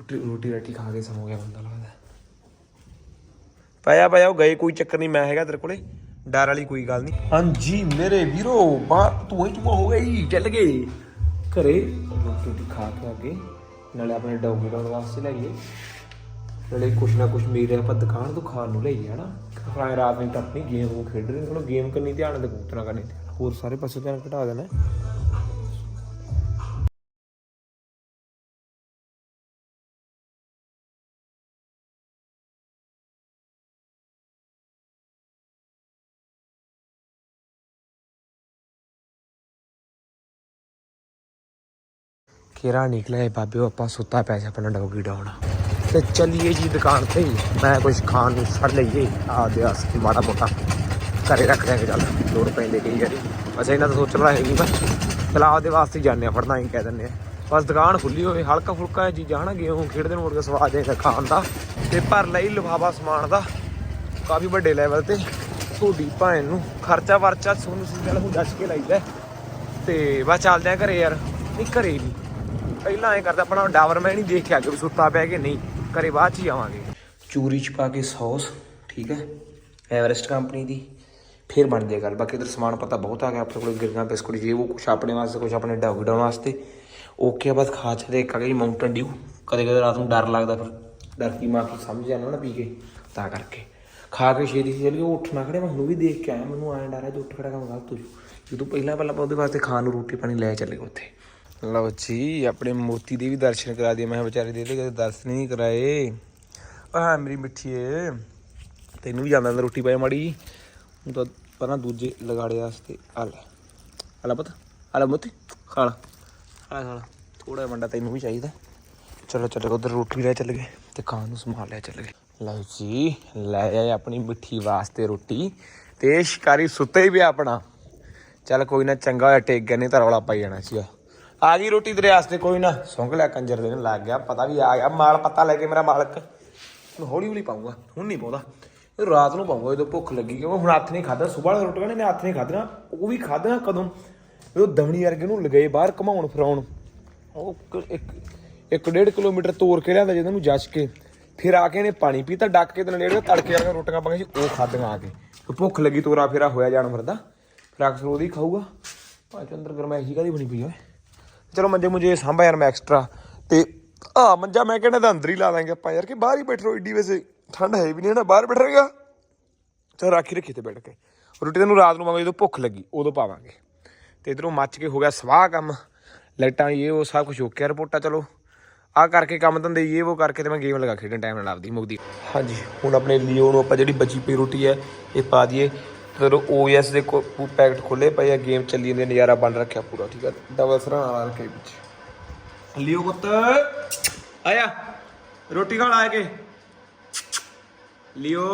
ਰੋਟੀ ਰੋਟੀ ਰਾਟੀ ਖਾ ਕੇ ਸੌਂ ਗਿਆ ਬੰਦਾ ਲੱਗਦਾ। ਪਾਇਆ ਪਾਇਆ, ਉਹ ਗਏ, ਕੋਈ ਚੱਕਰ ਨਹੀਂ, ਮੈਂ ਹੈਗਾ ਤੇਰੇ ਕੋਲੇ। ਡਰ ਵਾਲੀ ਕੋਈ ਗੱਲ ਨਹੀਂ। ਹਾਂਜੀ, ਮੇਰੇ ਵੀਰੋ ਬਾ ਤੂੰ ਹੀ ਤੂੰ ਹੋ ਗਈ ਚੱਲ ਗਏ। ਘਰੇ ਰੋਟੀ ਰੂਟੀ ਖਾ ਕੇ ਅੱਗੇ ਨਾਲੇ ਆਪਣੇ ਡੌਗੀ ਡੌਗ ਵਾਸਤੇ ਲਈਏ ਨਾਲੇ ਕੁਛ ਨਾ ਕੁਛ ਮੇਰੇ ਆਪਾਂ ਦੁਕਾਨ ਤੋਂ ਖਾਣ ਨੂੰ ਲਈਏ ਹਨਾ। ਫਰਾਈ ਰਾਤ ਨੂੰ ਤਾਂ ਆਪਣੀ ਗੇਮ ਉਹ ਖੇਡ ਰਹੇ ਨੇ ਗੇਮ ਕਰਨੀ ਧਿਆਨ ਦੇ ਕਬੂਤਰਾਂ ਕਰਨੀ ਧਿਆਨ। ਹੋਰ ਸਾਰੇ ਪਾਸੇ ਧਿਆਨ ਘਟਾ ਦੇਣਾ। ਕਿਹੜਾ ਨਿਕਲਿਆ ਇਹ ਬਾਬੇ, ਉਹ ਆਪਾਂ ਸੁੱਤਾ ਪੈ ਸੀ ਆਪਣਾ ਡੌਗੀ ਡਾਉਣ। ਤੇ ਚੱਲੀਏ ਜੀ ਦੁਕਾਨ ਤੇ ਮੈਂ ਕੁਝ ਖਾਣ ਨੂੰ ਫੜ ਲਈਏ। ਆ ਦੇ ਆਸ ਮਾੜਾ ਮੋਟਾ। ਘਰੇ ਰੱਖ ਦਿਆਂਗੇ ਚੱਲ, ਲੋੜ ਪੈਂਦੇ ਕਈ ਵਾਰੀ। ਬਸ ਇਹਨਾਂ ਦਾ ਸੋਚਣਾ ਹੈ ਨਹੀਂ ਬਸ। ਫਿਲਹਾਲ ਦੇ ਵਾਸਤੇ ਜਾਂਦੇ ਆ ਫੜਨਾ ਹੀ ਕਹਿ ਦਿੰਦੇ ਆ ਬਸ ਦੁਕਾਨ ਖੁੱਲੀ ਹੋਵੇ, ਹਲਕਾ ਫੁਲਕਾ ਚੀਜ਼ਾਂ ਹਨਾ ਗੇਮ ਖੇਡਦੇ ਨੂੰ ਮੁੜ ਕੇ ਸਵਾਦ ਦੇ ਖਾਣ ਦਾ। ਤੇ ਭਰ ਲਈ ਲਿਫਾਫਾ ਸਮਾਨ ਦਾ। ਕਾਫੀ ਵੱਡੇ ਲੈਵਲ ਤੇ। ਤੁਹਾਡੀ ਭੈਣ ਨੂੰ। ਖਰਚਾ ਵਰਚਾ ਸੋਨੂੰ ਸੀ ਗੱਲ ਹੁਣ ਦੱਸ ਕੇ ਲਾਈਦਾ। ਤੇ ਬਸ ਚੱਲਦੇ ਆ ਘਰੇ ਯਾਰ। ਨਹੀਂ, ਘਰੇ ਨਹੀਂ ਪਹਿਲਾਂ ਐ ਕਰਦਾ ਆਪਣਾ ਡਾਵਰ ਮੈਂ ਨਹੀਂ ਦੇਖ ਕੇ ਅੱਗੇ ਵੀ ਸੁੱਤਾ ਪਿਆ ਕਿ ਨਹੀਂ। ਘਰੇ ਬਾਅਦ ਚ ਹੀ ਆਵਾਂਗੇ। ਚੂਰੀ ਚ ਪਾ ਕੇ ਸੌਸ ਠੀਕ ਹੈ? ਐਵਰੈਸਟ ਕੰਪਨੀ ਦੀ ਫਿਰ ਬਣ ਜਾਏ ਗੱਲ। ਬਾਕੀ ਇਧਰ ਸਮਾਨ ਪਤਾ ਬਹੁਤ ਆ ਗਿਆ ਆਪਣੇ ਕੋਲ ਗਿਰਨਾ ਬਿਸਕੁਟ ਜੇ ਉਹ ਕੁਛ ਆਪਣੇ ਵਾਸਤੇ ਕੁਛ ਆਪਣੇ ਡੌਗ ਡਾਉਣ ਵਾਸਤੇ। ਓਕੇ ਆ, ਬਸ ਖਾ ਚ ਦੇ ਇੱਕ ਆ ਗਈ ਮਾਊਂਟਨ ਡਿਊ ਕਦੇ ਕਦੇ ਰਾਤ ਨੂੰ ਡਰ ਲੱਗਦਾ ਫਿਰ। ਡਰ ਕੀ ਮਾਂ ਕੀ ਸਮਝ ਜਾਣਾ ਨਾ ਪੀ ਕੇ ਤਾਂ ਕਰਕੇ। ਖਾ ਕੇ ਛੇਤੀ ਸੀ ਚੱਲ ਗਏ ਉੱਠਣਾ ਖੜੇ ਮੈਂ ਹੁਣ ਵੀ ਦੇਖ ਕੇ ਆਇਆ ਮੈਨੂੰ ਐਂ ਡਰ ਹੈ ਜੇ ਉੱਠ ਖੜਾ ਕੰਮ ਗਲਤ ਹੋ ਜੂ। ਜਦੋਂ ਪਹਿਲਾਂ ਪਹਿਲਾਂ ਆਪਾਂ ਉਹਦੇ ਵਾਸਤੇ ਖਾਣ ਨੂੰ ਰੋਟੀ ਪਾਣੀ ਲੈ ਚੱਲੇ ਉੱਥੇ। ਲਓ ਜੀ ਆਪਣੇ ਮੋਤੀ ਦੇ ਵੀ ਦਰਸ਼ਨ ਕਰਾ ਦਿਏ ਮੈਂ ਵਿਚਾਰੇ ਦੇ ਤੇ ਕਦੇ ਦਰਸ਼ਨ ਨਹੀਂ ਕਰਾਏ। ਆ ਹਾਂ ਮੇਰੀ ਮਿੱਠੀਏ ਤੈਨੂੰ ਵੀ ਜਾਂਦਾ ਰੋਟੀ ਪਾਏ ਮਾੜੀ ਹੁਣ ਤਾਂ ਪਹਿਲਾਂ ਦੂਜੇ ਲਗਾੜੇ ਵਾਸਤੇ। ਆ ਲੈ। ਆ ਲੈ ਪਤਾ। ਆ ਲੈ ਮੋਤੀ ਖਾ ਲਾ। ਖਾ ਲਾ, ਖਾ ਥੋੜਾ ਜਿਹਾ ਤੈਨੂੰ ਵੀ ਚਾਹੀਦਾ। ਚਲੋ ਚਲੋ ਉਧਰ ਰੋਟੀ ਲੈ ਚੱਲ ਗਏ। ਤੇ ਖਾਣ ਨੂੰ ਸਮਾਨ ਲੈ ਚੱਲ ਗਏ। ਲਓ ਜੀ ਲੈ ਆਏ ਆਪਣੀ ਮਿੱਠੀ ਵਾਸਤੇ ਰੋਟੀ। ਤੇ ਸ਼ਿਕਾਰੀ ਸੁੱਤੇ ਹੀ ਪਿਆ ਆਪਣਾ। ਚੱਲ ਕੋਈ ਨਾ ਚੰਗਾ ਹੋਇਆ ਟੇਕ ਗਿਆ ਨਹੀਂ ਤਾਂ ਰੌਲਾ ਪਾਈ ਜਾਣਾ ਸੀਗਾ। ਆ ਗਈ ਰੋਟੀ ਤੇਰੇ ਵਾਸਤੇ, ਕੋਈ ਨਾ। ਸੁੰਘ ਲਿਆ ਕੰਜਰ ਦੇ ਨੂੰ ਲੱਗ ਗਿਆ, ਪਤਾ ਵੀ ਆ ਗਿਆ। ਮਾਲ ਪਤਾ ਲੈ ਕੇ ਮੇਰਾ ਮਾਲਕ। ਹੁਣ ਹੌਲੀ ਹੌਲੀ ਪਾਉਂਗਾ ਹੁਣ ਨਹੀਂ ਪਾਉਂਦਾ। ਰਾਤ ਨੂੰ ਪਾਉਂਗਾ ਜਦੋਂ ਭੁੱਖ ਲੱਗੀ, ਕਿਉਂਕਿ ਹੁਣ ਹੱਥ ਨਹੀਂ ਖਾਦਾ ਸਵੇਰ ਵਾਲੀ ਰੋਟੀਆਂ ਨੇ ਹੱਥ ਨਹੀਂ ਖਾਧੀਆਂ। ਉਹ ਵੀ ਖਾਧੀਆਂ ਕਦੋਂ? ਉਹ ਦਮਣੀ ਵਰਗੇ ਨੂੰ ਲਗਾਏ ਬਾਹਰ ਘਮਾਉਣ ਫਿਰਾਉਣ। ਉਹ ਇੱਕ ਇੱਕ ਡੇਢ ਕਿਲੋਮੀਟਰ ਤੋਰ ਕੇ ਲਿਆਂਦਾ ਜਿਹਨਾਂ ਨੂੰ ਜੱਜ ਕੇ। ਫਿਰ ਆ ਕੇ ਇਹਨੇ ਪਾਣੀ ਪੀਤਾ, ਡੱਕ ਕੇ ਤੇ ਨੇੜੇ ਤੜਕੇ ਵਾਲੀਆਂ ਰੋਟੀਆਂ ਪਾਈਆਂ ਸੀ, ਉਹ ਖਾਧੀਆਂ ਆ ਕੇ। ਭੁੱਖ ਲੱਗੀ ਤੋਰਾ ਫੇਰਾ ਹੋਇਆ ਜਾਨਵਰ ਦਾ। ਫਿਰ ਅਕਸਰ ਉਹਦੀ ਖਾਊਗਾ। ਭਾਵੇਂ ਅੰਦਰ ਗਰਮੈਸ਼ੀ ਕਾਦੀ ਬਣੀ ਪਈ ਓਏ। ਚਲੋ ਮੰਜੇ ਮੁੰਜੇ ਸਾਂਭਾ ਯਾਰ ਮੈਂ ਐਕਸਟਰਾ ਤੇ ਆ ਮੰਜਾ ਮੈਂ ਕਹਿੰਦਾ ਤਾਂ ਅੰਦਰ ਹੀ ਲਾ ਦਾਂਗੇ ਆਪਾਂ ਯਾਰ ਕਿ ਬਾਹਰ ਹੀ ਬੈਠ ਰਹੋ, ਏਡੀ ਵੈਸੇ ਠੰਡ ਹੈ ਵੀ ਨਹੀਂ ਨਾ ਬਾਹਰ ਬੈਠ ਰਹੇਗਾ ਚਲ ਰਾਖੀ ਰੱਖੀ ਤੇ ਬੈਠ ਕੇ। ਰੋਟੀ ਤੈਨੂੰ ਰਾਤ ਨੂੰ ਮੰਗੋ ਜਦੋਂ ਭੁੱਖ ਲੱਗੀ, ਉਦੋਂ ਪਾਵਾਂਗੇ। ਤੇ ਇਧਰੋਂ ਮੱਚ ਕੇ ਹੋ ਗਿਆ ਸਵਾਹ ਕੰਮ। ਲਾਈਟਾਂ ਇਹ ਉਹ ਸਭ ਕੁਝ ਹੋ ਗਿਆ ਚਲੋ। ਆ ਕਰਕੇ ਕੰਮ ਧੰਦੇ ਇਹ ਉਹ ਕਰਕੇ ਤੇ ਮੈਂ ਗੇਮ ਲਗਾ ਖੇਡਣ ਟਾਈਮ ਨਾਲ ਆਪਦੀ ਮੁਕਦੀ। ਹਾਂਜੀ, ਹੁਣ ਆਪਣੇ ਲੀਓ ਨੂੰ ਆਪਾਂ ਜਿਹੜੀ ਬਚੀ ਪਈ ਰੋਟੀ ਹੈ, ਇਹ ਪਾ ਦਈਏ। ਫਿਰ OS ਦੇ ਪੈਕਟ ਖੋਲੇ ਪਏ ਆ ਗੇਮ ਚੱਲੀ ਜਾਂਦੀ ਹੈ, ਨਜ਼ਾਰਾ ਬਣ ਰੱਖਿਆ ਪੂਰਾ ਠੀਕ ਆ? ਡਬਲ ਸਰਾਂ ਵਾਲਾ ਰੱਖਿਆ ਵਿੱਚ। ਲਿਓ ਪੁੱਤ। ਆਇਆ। ਰੋਟੀ ਖਾਣ ਆਏ ਕੇ। ਲਿਓ।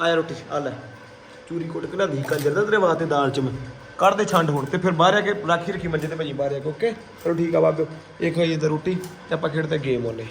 ਆਇਆ ਰੋਟੀ ਆ ਲੈ। ਚੂਰੀ ਕੁੱਟ ਕੇ ਲਿਆਂਦੀ ਕੰਜਰ ਦਾ ਤੇਰੇ ਵਾਸਤੇ ਦਾਲ ਚ ਮੈਂ। ਕੱਢ ਦੇ ਛੰਡ ਹੁਣ ਤੇ ਫਿਰ ਬਾਹਰ ਆ ਕੇ ਰਾਖੀ ਰੱਖੀ ਮੰਜੇ ਤੇ ਭਾਜੀ ਬਾਹਰ ਆ ਕੇ ਓਕੇ ਚਲੋ ਠੀਕ ਆ ਬਾਬਿਓ ਇਹ ਖਾਈਏ ਤਾਂ ਰੋਟੀ ਤੇ ਆਪਾਂ ਖੇਡਦੇ ਗੇਮ ਉਹਨੇ।